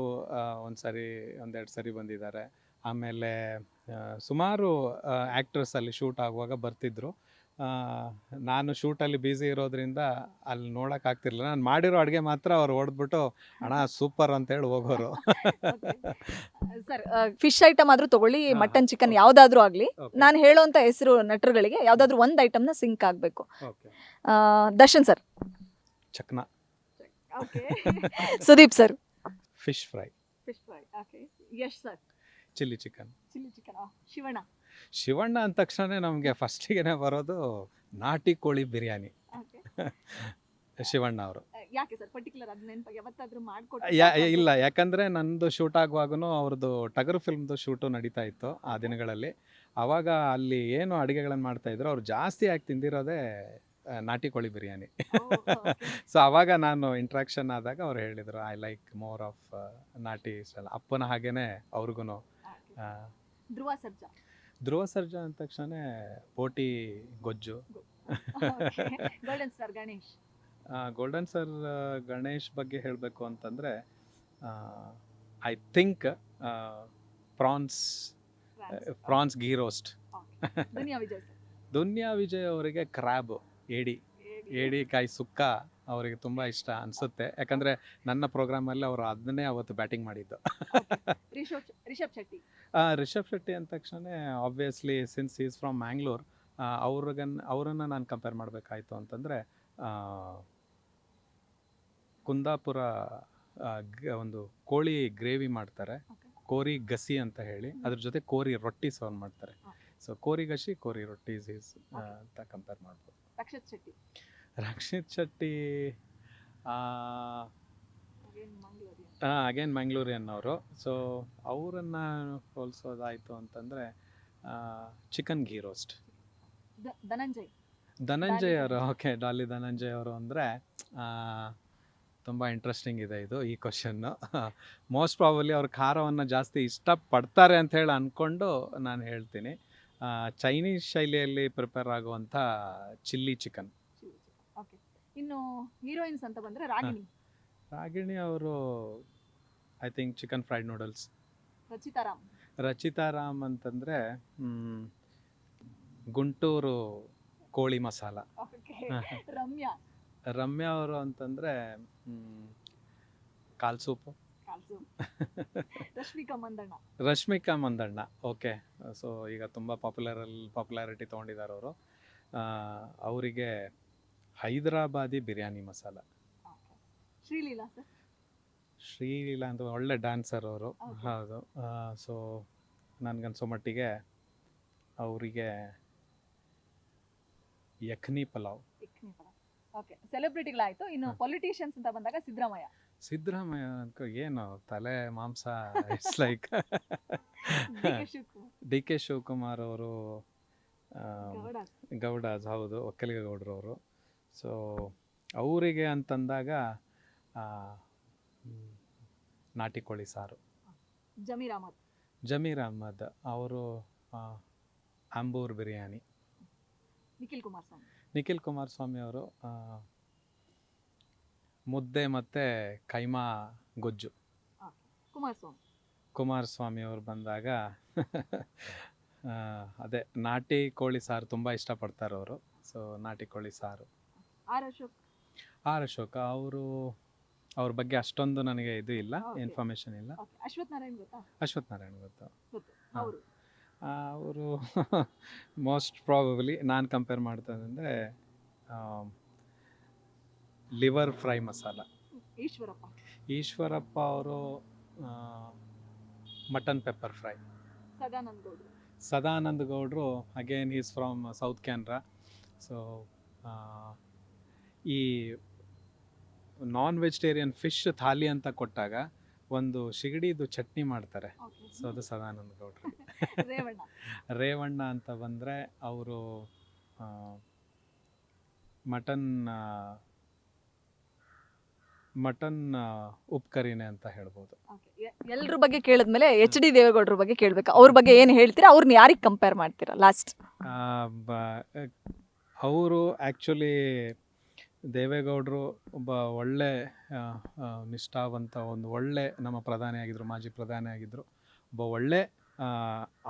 ಒಂದು ಸರಿ ಒಂದೆರಡು ಸರಿ ಬಂದಿದ್ದಾರೆ. ಆಮೇಲೆ ಸುಮಾರು ಆ್ಯಕ್ಟ್ರಸ್ ಅಲ್ಲಿ ಶೂಟ್ ಆಗುವಾಗ ಬರ್ತಿದ್ರು. ನಾನು ಶೂಟಲ್ಲಿ ಬ್ಯುಸಿ ಇರೋದ್ರಿಂದ ಅಲ್ಲಿ ನೋಡೋಕ್ಕಾಗ್ತಿರ್ಲಿಲ್ಲ ನಾನು ಮಾಡಿರೋ ಅಡುಗೆ ಮಾತ್ರ ಅವ್ರು ಹೊಡೆದ್ಬಿಟ್ಟು ಅಣ್ಣ ಸೂಪರ್ ಅಂತೇಳಿ ಹೋಗೋರು. ಸರ್ ಫಿಶ್ ಐಟಮ್ ಆದರೂ ತಗೊಳ್ಳಿ ಮಟನ್ ಚಿಕನ್ ಯಾವುದಾದ್ರೂ ಆಗಲಿ. ನಾನು ಹೇಳೋವಂಥ ಹೆಸರು ನಟರುಗಳಿಗೆ ಯಾವುದಾದ್ರೂ ಒಂದು ಐಟಮ್ನ ಸಿಂಕ್ ಆಗಬೇಕು. Darshan sir ಚಕ್ನ. Sudeep sir fish fry fish fry okay Yash sir chilli chicken chilli chicken Shivanna Shivanna ಅಂದ ತಕ್ಷಣ ನಮಗೆ ಫಸ್ಟಿಗೆ ಬರೋದು ನಾಟಿ ಕೋಳಿ ಬಿರಿಯಾನಿ. ಶಿವಣ್ಣ ಅವರು. ಯಾಕೆ ಸರ್ ಪರ್ಟಿಕ್ಯುಲರ್ ಅದು ನೆನಪಾಗಿ ಯಾವತ್ತಾದ್ರೂ ಮಾಡ್ಕೊಟ್ಟು ಇಲ್ಲ ಯಾಕಂದರೆ ನನ್ನದು ಶೂಟ್ ಆಗುವಾಗೂ ಅವ್ರದ್ದು ಟಗರು ಫಿಲ್ಮ್ದು ಶೂಟು ನಡೀತಾ ಇತ್ತು ಆ ದಿನಗಳಲ್ಲಿ. ಅವಾಗ ಅಲ್ಲಿ ಏನು ಅಡುಗೆಗಳನ್ನು ಮಾಡ್ತಾಯಿದ್ರು ಅವ್ರು ಜಾಸ್ತಿ ಆಗಿ ತಿಂದಿರೋದೇ ನಾಟಿ ಕೋಳಿ ಬಿರಿಯಾನಿ. ಸೊ ಅವಾಗ ನಾನು ಇಂಟ್ರಾಕ್ಷನ್ ಆದಾಗ ಅವ್ರು ಹೇಳಿದರು ಐ ಲೈಕ್ ಮೋರ್ ಆಫ್ ನಾಟಿ ಸ್ಟೈಲ್ ಅಪ್ಪನ ಹಾಗೇನೆ ಅವ್ರಿಗೂ ಧ್ರುವ ಸರ್ಜಾ? ಧ್ರುವ ಸರ್ಜಾ ಅಂದ ತಕ್ಷಣ ಪೋಟಿ ಗೊಜ್ಜು. Golden star Ganesh. Golden sir Ganesh ಬಗ್ಗೆ ಹೇಳಬೇಕು ಅಂತಂದರೆ I think prawns prawns ghee roast Duniya Vijay sir. Duniya Vijay ಅವರಿಗೆ ಕ್ರ್ಯಾಬ್ ಏಡಿ ಏಡಿ. ಕಾಯಿ ಸುಕ್ಕ ಅವರಿಗೆ ತುಂಬ ಇಷ್ಟ ಅನಿಸುತ್ತೆ. ಯಾಕಂದರೆ ನನ್ನ ಪ್ರೋಗ್ರಾಮಲ್ಲಿ ಅವರು ಅದನ್ನೇ ಅವತ್ತು ಬ್ಯಾಟಿಂಗ್ ಮಾಡಿದ್ದು. ರಿಷಬ್ ಶೆಟ್ಟಿ. ರಿಷಬ್ ಶೆಟ್ಟಿ ಅಂದ ತಕ್ಷಣ obviously since is from Mangalore ಅವ್ರಿಗನ್ ಅವರನ್ನು ನಾನು ಕಂಪೇರ್ ಮಾಡಬೇಕಾಯ್ತು ಅಂತಂದರೆ ಕುಂದಾಪುರ ಒಂದು ಕೋಳಿ ಗ್ರೇವಿ ಮಾಡ್ತಾರೆ. ಕೋರಿ ಗಸಿ ಅಂತ ಹೇಳಿ. ಅದ್ರ ಜೊತೆ ಕೋರಿ ರೊಟ್ಟಿ ಸರ್ವ್ ಮಾಡ್ತಾರೆ. ಸೊ ಕೋರಿ ಗಸಿ ಕೋರಿ ರೊಟ್ಟಿ ಈಸ್ ಅಂತ ಕಂಪೇರ್ ಮಾಡ್ಬೋದು. ರಕ್ಷಿತ್ ಶೆಟ್ಟಿ. ರಕ್ಷಿತ್ ಶೆಟ್ಟಿ. ಅಗೇನ್ ಮಂಗ್ಳೂರಿಯನ್. ಅವರು ಸೊ ಅವರನ್ನು ಹೋಲಿಸೋದಾಯಿತು ಅಂತಂದರೆ ಚಿಕನ್ ಘೀ ರೋಸ್ಟ್. ಧನಂಜಯ್. ಧನಂಜಯ್ ಅವರು ಓಕೆ ಡಾಲಿ ಧನಂಜಯ್ ಅವರು ಅಂದರೆ ತುಂಬ ಇಂಟ್ರೆಸ್ಟಿಂಗ್ ಇದೆ ಇದು ಈ ಕ್ವಶನ್ನು ಮೋಸ್ಟ್ ಪ್ರಾಬಲಿ ಅವ್ರು ಖಾರವನ್ನು ಜಾಸ್ತಿ ಇಷ್ಟಪಡ್ತಾರೆ ಅಂತ ಹೇಳಿ ಅಂದ್ಕೊಂಡು ನಾನು ಹೇಳ್ತೀನಿ. ಚೈನೀಸ್ ಶೈಲಿಯಲ್ಲಿ ಪ್ರಿಪೇರ್ ಆಗುವಂಥ ಚಿಲ್ಲಿ ಚಿಕನ್ ಓಕೆ ಇನ್ನು ಹೀರೋಯಿನ್ಸ್ ಅಂತ ಬಂದ್ರೆ ರಾಗಿಣಿ. ರಾಗಿಣಿ ಅವರು I think chicken fried noodles Rachita Ram. Rachita Ram ಅಂತಂದರೆ ಗುಂಟೂರು ಕೋಳಿ ಮಸಾಲ. ರಮ್ಯಾ. ರಮ್ಯಾ ಅವರು ಅಂತಂದರೆ ಕಾಲ್ soup. Rashmika Mandanna. Rashmika Mandanna. Okay so ಈಗ ತುಂಬ ಪಾಪ್ಯುಲರಲ್ಲಿ ಪಾಪ್ಯುಲಾರಿಟಿ ತೊಗೊಂಡಿದ್ದಾರೆ ಅವರು. ಅವರಿಗೆ ಹೈದರಾಬಾದಿ ಬಿರಿಯಾನಿ ಮಸಾಲ. ಶ್ರೀಲೀಲಾ ಸರ್ ಶ್ರೀಲೀಲಾ ಅಂತ ಒಳ್ಳೆ ಡ್ಯಾನ್ಸರ್ ಅವರು. ಹೌದು. ಸೊ ನನಗನ್ಸೋ ಮಟ್ಟಿಗೆ ಅವರಿಗೆ ಯಖ್ನಿ ಪಲಾವ್. ಓಕೆ ಸೆಲೆಬ್ರಿಟಿಗಳಾಯ್ತು ಇನ್ನು ಪೊಲಿಟಿಷಿಯನ್ಸ್ ಅಂತ ಬಂದಾಗ ಸಿದ್ದರಾಮಯ್ಯ. ಸಿದ್ದರಾಮಯ್ಯ ಅನ್ಕೋ ಏನು ತಲೆ ಮಾಂಸ it's like D K Shivakumar. ಅವರು ಗೌಡ. ಗೌಡಾಜ್ ಹೌದು ಒಕ್ಕಲಿಗ ಗೌಡ್ರು ಅವರು. ಸೊ ಅವರಿಗೆ ಅಂತಂದಾಗ ನಾಟಿ ಕೋಳಿ ಸಾರು. ಜಮೀರ್ ಅಹಮದ್. ಜಮೀರ್ ಅಹಮದ್ ಅವರು ಆಂಬೂರ್ ಬಿರಿಯಾನಿ. ನಿಖಿಲ್ ಕುಮಾರಸ್ವಾಮಿ. ನಿಖಿಲ್ ಕುಮಾರಸ್ವಾಮಿ ಅವರು ಮುದ್ದೆ ಮತ್ತು ಕೈಮಾ ಗೊಜ್ಜು. ಕುಮಾರಸ್ವಾಮಿ ಕುಮಾರಸ್ವಾಮಿ. ಅವರು ಬಂದಾಗ ಆ, ಅದೇ ನಾಟಿ ಕೋಳಿ ಸಾರು ತುಂಬ ಇಷ್ಟಪಡ್ತಾರೆ ಅವರು. ಸೊ ನಾಟಿ ಕೋಳಿ ಸಾರು. ಆರ್ ಅಶೋಕ್. ಆರ್ ಅಶೋಕ ಅವರು ಅವ್ರ ಬಗ್ಗೆ ಅಷ್ಟೊಂದು ನನಗೆ ಇದು ಇಲ್ಲ ಇನ್ಫಾರ್ಮೇಶನ್ ಇನ್ಫಾರ್ಮೇಷನ್ ಇಲ್ಲ. ಓಕೆ ಅಶ್ವಥ್ ನಾರಾಯಣ್ ಗೊತ್ತಾ? ಅಶ್ವಥ್ ನಾರಾಯಣ್ ಗೊತ್ತು. ಗೊತ್ತು. ಹಾ. ಅವರು? ಅವರು ಮೋಸ್ಟ್ ಪ್ರಾಬಬ್ಲಿ ನಾನು ಕಂಪೇರ್ ಮಾಡ್ತಾನಂದರೆ ಲಿವರ್ ಫ್ರೈ ಮಸಾಲ. ಈಶ್ವರಪ್ಪ. ಈಶ್ವರಪ್ಪ ಅವರು ಮಟನ್ ಪೆಪ್ಪರ್ ಫ್ರೈ. ಸದಾನಂದ ಗೌಡ್ರು. ಸದಾನಂದ ಗೌಡ್ರು again is from South Canara so ಈ ನಾನ್ ವೆಜಿಟೇರಿಯನ್ ಫಿಶ್ ಥಾಲಿ ಅಂತ ಕೊಟ್ಟಾಗ ಒಂದು ಶಿಗಡಿದು ಚಟ್ನಿ ಮಾಡ್ತಾರೆ. ಸೊ ಅದು ಸದಾನಂದ ಗೌಡ್ರು. ರೇವಣ್ಣ. ಅಂತ ಬಂದರೆ ಅವರು ಮಟನ್ ಮಟನ್ ಉಪ್ಕರಿನೆ ಅಂತ ಹೇಳ್ಬೋದು. ಎಲ್ಲರ ಬಗ್ಗೆ ಕೇಳಿದ್ಮೇಲೆ ಎಚ್ ಡಿ ದೇವೇಗೌಡರ ಬಗ್ಗೆ ಕೇಳಬೇಕು. ಅವ್ರ ಬಗ್ಗೆ ಏನು ಹೇಳ್ತೀರಾ? ಅವ್ರನ್ನ ಯಾರಿಗೆ ಕಂಪೇರ್ ಮಾಡ್ತೀರಾ ಲಾಸ್ಟ್ ಅವರು ಆ್ಯಕ್ಚುಲಿ ದೇವೇಗೌಡರು ಒಬ್ಬ ಒಳ್ಳೆ ನಿಷ್ಠಾವಂತ ಒಂದು ಒಳ್ಳೆ ನಮ್ಮ ಪ್ರಧಾನಿಯಾಗಿದ್ದರು ಮಾಜಿ ಪ್ರಧಾನಿಯಾಗಿದ್ದರು ಒಬ್ಬ ಒಳ್ಳೆ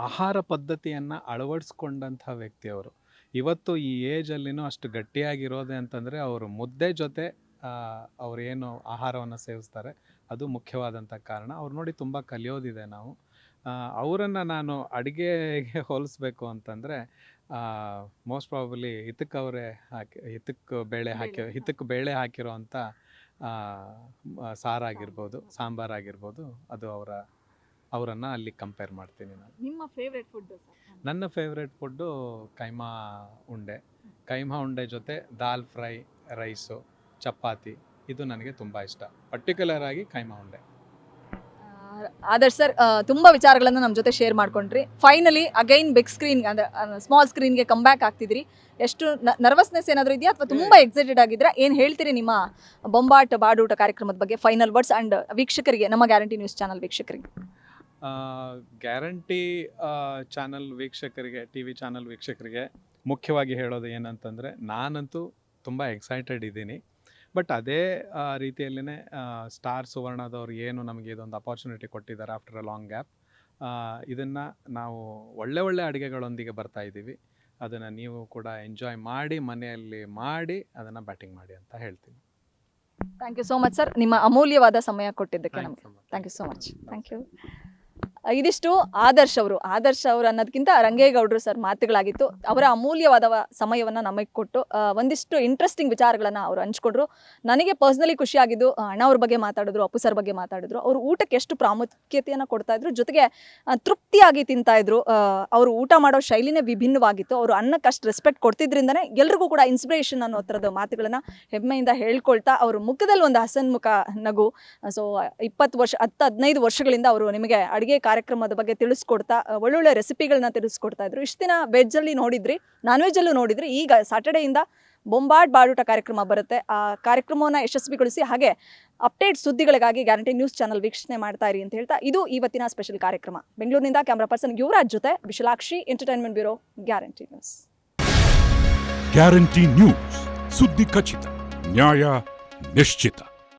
ಆಹಾರ ಪದ್ಧತಿಯನ್ನು ಅಳವಡಿಸ್ಕೊಂಡಂಥ ವ್ಯಕ್ತಿ ಅವರು. ಇವತ್ತು ಈ ಏಜಲ್ಲಿನೂ ಅಷ್ಟು ಗಟ್ಟಿಯಾಗಿರೋದೆ ಅಂತಂದರೆ ಅವರು ಮುದ್ದೆ ಜೊತೆ ಅವರೇನು ಆಹಾರವನ್ನು ಸೇವಿಸ್ತಾರೆ ಅದು ಮುಖ್ಯವಾದಂಥ ಕಾರಣ. ಅವ್ರು ನೋಡಿ ತುಂಬ ಕಲಿಯೋದಿದೆ ನಾವು. ಅವರನ್ನು ನಾನು ಅಡುಗೆಗೆ ಹೋಲಿಸ್ಬೇಕು ಅಂತಂದರೆ ಮೋಸ್ಟ್ ಪ್ರಾಬಲಿ ಹಿತಕ್ಕೆ ಅವರೇ ಹಾಕಿ ಹಿತಕ್ಕೆ ಬೇಳೆ ಹಾಕಿ ಹಿತಕ್ಕೆ ಬೇಳೆ ಹಾಕಿರೋ ಅಂಥ ಸಾರಾಗಿರ್ಬೋದು ಸಾಂಬಾರಾಗಿರ್ಬೋದು ಅದು ಅವರ ಅವರನ್ನು ಅಲ್ಲಿ ಕಂಪೇರ್ ಮಾಡ್ತೀನಿ ನಾನು. ನಿಮ್ಮ ಫೇವ್ರೆಟ್ ಫುಡ್ ನನ್ನ ಫೇವ್ರೆಟ್ ಫುಡ್ಡು ಕೈಮಾ ಉಂಡೆ. ಕೈಮಾ ಉಂಡೆ ಜೊತೆ ದಾಲ್ ಫ್ರೈ ರೈಸು. ಚಪಾತಿ. ಇದು ನನಗೆ ತುಂಬ ಇಷ್ಟ. ಪರ್ಟಿಕ್ಯುಲರ್ ಆಗಿ ಕೈಮಾ ಉಂಡೆ. ಆದರ್ಶ್ ಸರ್ ತುಂಬ ವಿಚಾರಗಳನ್ನು ನಮ್ಮ ಜೊತೆ ಶೇರ್ ಮಾಡ್ಕೊಂಡ್ರಿ. ಫೈನಲಿ ಅಗೈನ್ ಬಿಗ್ ಸ್ಕ್ರೀನ್ ಅಂದರೆ ಸ್ಮಾಲ್ ಸ್ಕ್ರೀನ್ಗೆ ಕಮ್ ಬ್ಯಾಕ್ ಆಗ್ತಿದ್ರಿ ಎಷ್ಟು ನರ್ವಸ್ನೆಸ್ ಏನಾದರೂ ಇದೆಯಾ? ಅಥವಾ ತುಂಬ ಎಕ್ಸೈಟೆಡ್ ಆಗಿದ್ರೆ ಏನು ಹೇಳ್ತೀರಿ ನಿಮ್ಮ ಬೊಂಬಾಟ್ ಬಾಡೂಟ ಕಾರ್ಯಕ್ರಮದ ಬಗ್ಗೆ ಫೈನಲ್ ವರ್ಡ್ಸ್ ಆ್ಯಂಡ್ ವೀಕ್ಷಕರಿಗೆ ನಮ್ಮ ಗ್ಯಾರಂಟಿ ನ್ಯೂಸ್ ಚಾನಲ್ ವೀಕ್ಷಕರಿಗೆ. ಗ್ಯಾರಂಟಿ ಚಾನಲ್ ವೀಕ್ಷಕರಿಗೆ ಟಿ ವಿ ಚಾನಲ್ ವೀಕ್ಷಕರಿಗೆ ಮುಖ್ಯವಾಗಿ ಹೇಳೋದು ಏನಂತಂದರೆ ನಾನಂತೂ ತುಂಬ ಎಕ್ಸೈಟೆಡ್ ಇದ್ದೀನಿ. ಬಟ್ ಅದೇ ರೀತಿಯಲ್ಲೇ ಸ್ಟಾರ್ ಸುವರ್ಣದವ್ರು ಏನು ನಮಗೆ ಇದೊಂದು ಅಪಾರ್ಚುನಿಟಿ ಕೊಟ್ಟಿದ್ದಾರೆ ಆಫ್ಟರ್ ಅ ಲಾಂಗ್ ಗ್ಯಾಪ್ ಇದನ್ನು ನಾವು ಒಳ್ಳೆ ಒಳ್ಳೆ ಅಡುಗೆಗಳೊಂದಿಗೆ ಬರ್ತಾ ಇದ್ದೀವಿ. ಅದನ್ನು ನೀವು ಕೂಡ ಎಂಜಾಯ್ ಮಾಡಿ ಮನೆಯಲ್ಲಿ ಮಾಡಿ ಅದನ್ನು ಬ್ಯಾಟಿಂಗ್ ಮಾಡಿ ಅಂತ ಹೇಳ್ತೀನಿ. Thank you so much sir ನಿಮ್ಮ ಅಮೂಲ್ಯವಾದ ಸಮಯ ಕೊಟ್ಟಿದ್ದಕ್ಕೆ ನಮಗೆ. Thank you so much thank you ಇದಿಷ್ಟು ಆದರ್ಶ್ ಅವರು. ಆದರ್ಶ್ ಅವರು ಅನ್ನೋದಕ್ಕಿಂತ ರಂಗೇಗೌಡರು ಸರ್ ಮಾತುಗಳಾಗಿತ್ತು. ಅವರ ಅಮೂಲ್ಯವಾದ ಸಮಯವನ್ನು ನಮಗೆ ಕೊಟ್ಟು ಒಂದಿಷ್ಟು ಇಂಟ್ರೆಸ್ಟಿಂಗ್ ವಿಚಾರಗಳನ್ನ ಅವರು ಹಂಚ್ಕೊಂಡ್ರು. ನನಗೆ ಪರ್ಸ್ನಲಿ ಖುಷಿಯಾಗಿದ್ದು ಅಣ್ಣ ಅವ್ರ ಬಗ್ಗೆ ಮಾತಾಡಿದ್ರು, ಅಪ್ಪು ಸರ್ ಬಗ್ಗೆ ಮಾತಾಡಿದ್ರು. ಅವರು ಊಟಕ್ಕೆ ಎಷ್ಟು ಪ್ರಾಮುಖ್ಯತೆಯನ್ನು ಕೊಡ್ತಾ ಇದ್ರು. ಜೊತೆಗೆ ತೃಪ್ತಿಯಾಗಿ ತಿಂತಾ ಇದ್ರು. ಅವರು ಊಟ ಮಾಡೋ ಶೈಲಿನೇ ವಿಭಿನ್ನವಾಗಿತ್ತು. ಅವರು ಅನ್ನಕ್ಕೆ ಅಷ್ಟು ರೆಸ್ಪೆಕ್ಟ್ ಕೊಡ್ತಿದ್ರಿಂದನೇ ಎಲ್ರಿಗೂ ಕೂಡ ಇನ್ಸ್ಪಿರೇಷನ್ ಅನ್ನೋ ಥರದ ಮಾತುಗಳನ್ನ ಹೆಮ್ಮೆಯಿಂದ ಹೇಳ್ಕೊಳ್ತಾ, ಅವ್ರ ಮುಖದಲ್ಲಿ ಒಂದು ಹಸನ್ಮುಖ ನಗು. ಸೊ ಇಪ್ಪತ್ತು ವರ್ಷ, ಹತ್ತು ಹದಿನೈದು ವರ್ಷಗಳಿಂದ ಅವರು ನಿಮಗೆ ಅಡುಗೆ ಕಾರ್ಯಕ್ರಮದ ಬಗ್ಗೆ ತಿಳಿಸ್ಕೊಡ್ತಾ ಒಳ್ಳೊಳ್ಳೆ ರೆಸಿಪಿಗಳನ್ನ ತಿಳಿಸ್ಕೊಡ್ತಾ ಇದ್ರು. ಇಷ್ಟು ದಿನ ವೆಜ್ಜಲ್ಲಿ ನೋಡಿದ್ರಿ ನಾನ್ ವೆಜ್ಜಲ್ಲೂ ನೋಡಿದ್ರಿ. ಈಗ ಸಾಟರ್ಡೆಯಿಂದ ಬೊಂಬಾಟ್ ಬಾಡೂಟ ಕಾರ್ಯಕ್ರಮ ಬರುತ್ತೆ. ಆ ಕಾರ್ಯಕ್ರಮವನ್ನು ಯಶಸ್ವಿಗೊಳಿಸಿ ಹಾಗೆ ಅಪ್ಡೇಟ್ ಸುದ್ದಿಗಳಿಗಾಗಿ ಗ್ಯಾರಂಟಿ ನ್ಯೂಸ್ ಚಾನಲ್ ವೀಕ್ಷಣೆ ಮಾಡ್ತಾ ಇರಿ ಅಂತ ಹೇಳ್ತಾ, ಇದು ಇವತ್ತಿನ ಸ್ಪೆಷಲ್ ಕಾರ್ಯಕ್ರಮ. ಬೆಂಗಳೂರಿನಿಂದ ಕ್ಯಾಮ್ರಾ ಪರ್ಸನ್ ಯುವರಾಜ್ ಜೊತೆ Vishalakshi entertainment bureau Guarantee News Guarantee News ಸುದ್ದಿ ಖಚಿತ, ನ್ಯಾಯ ನಿಶ್ಚಿತ.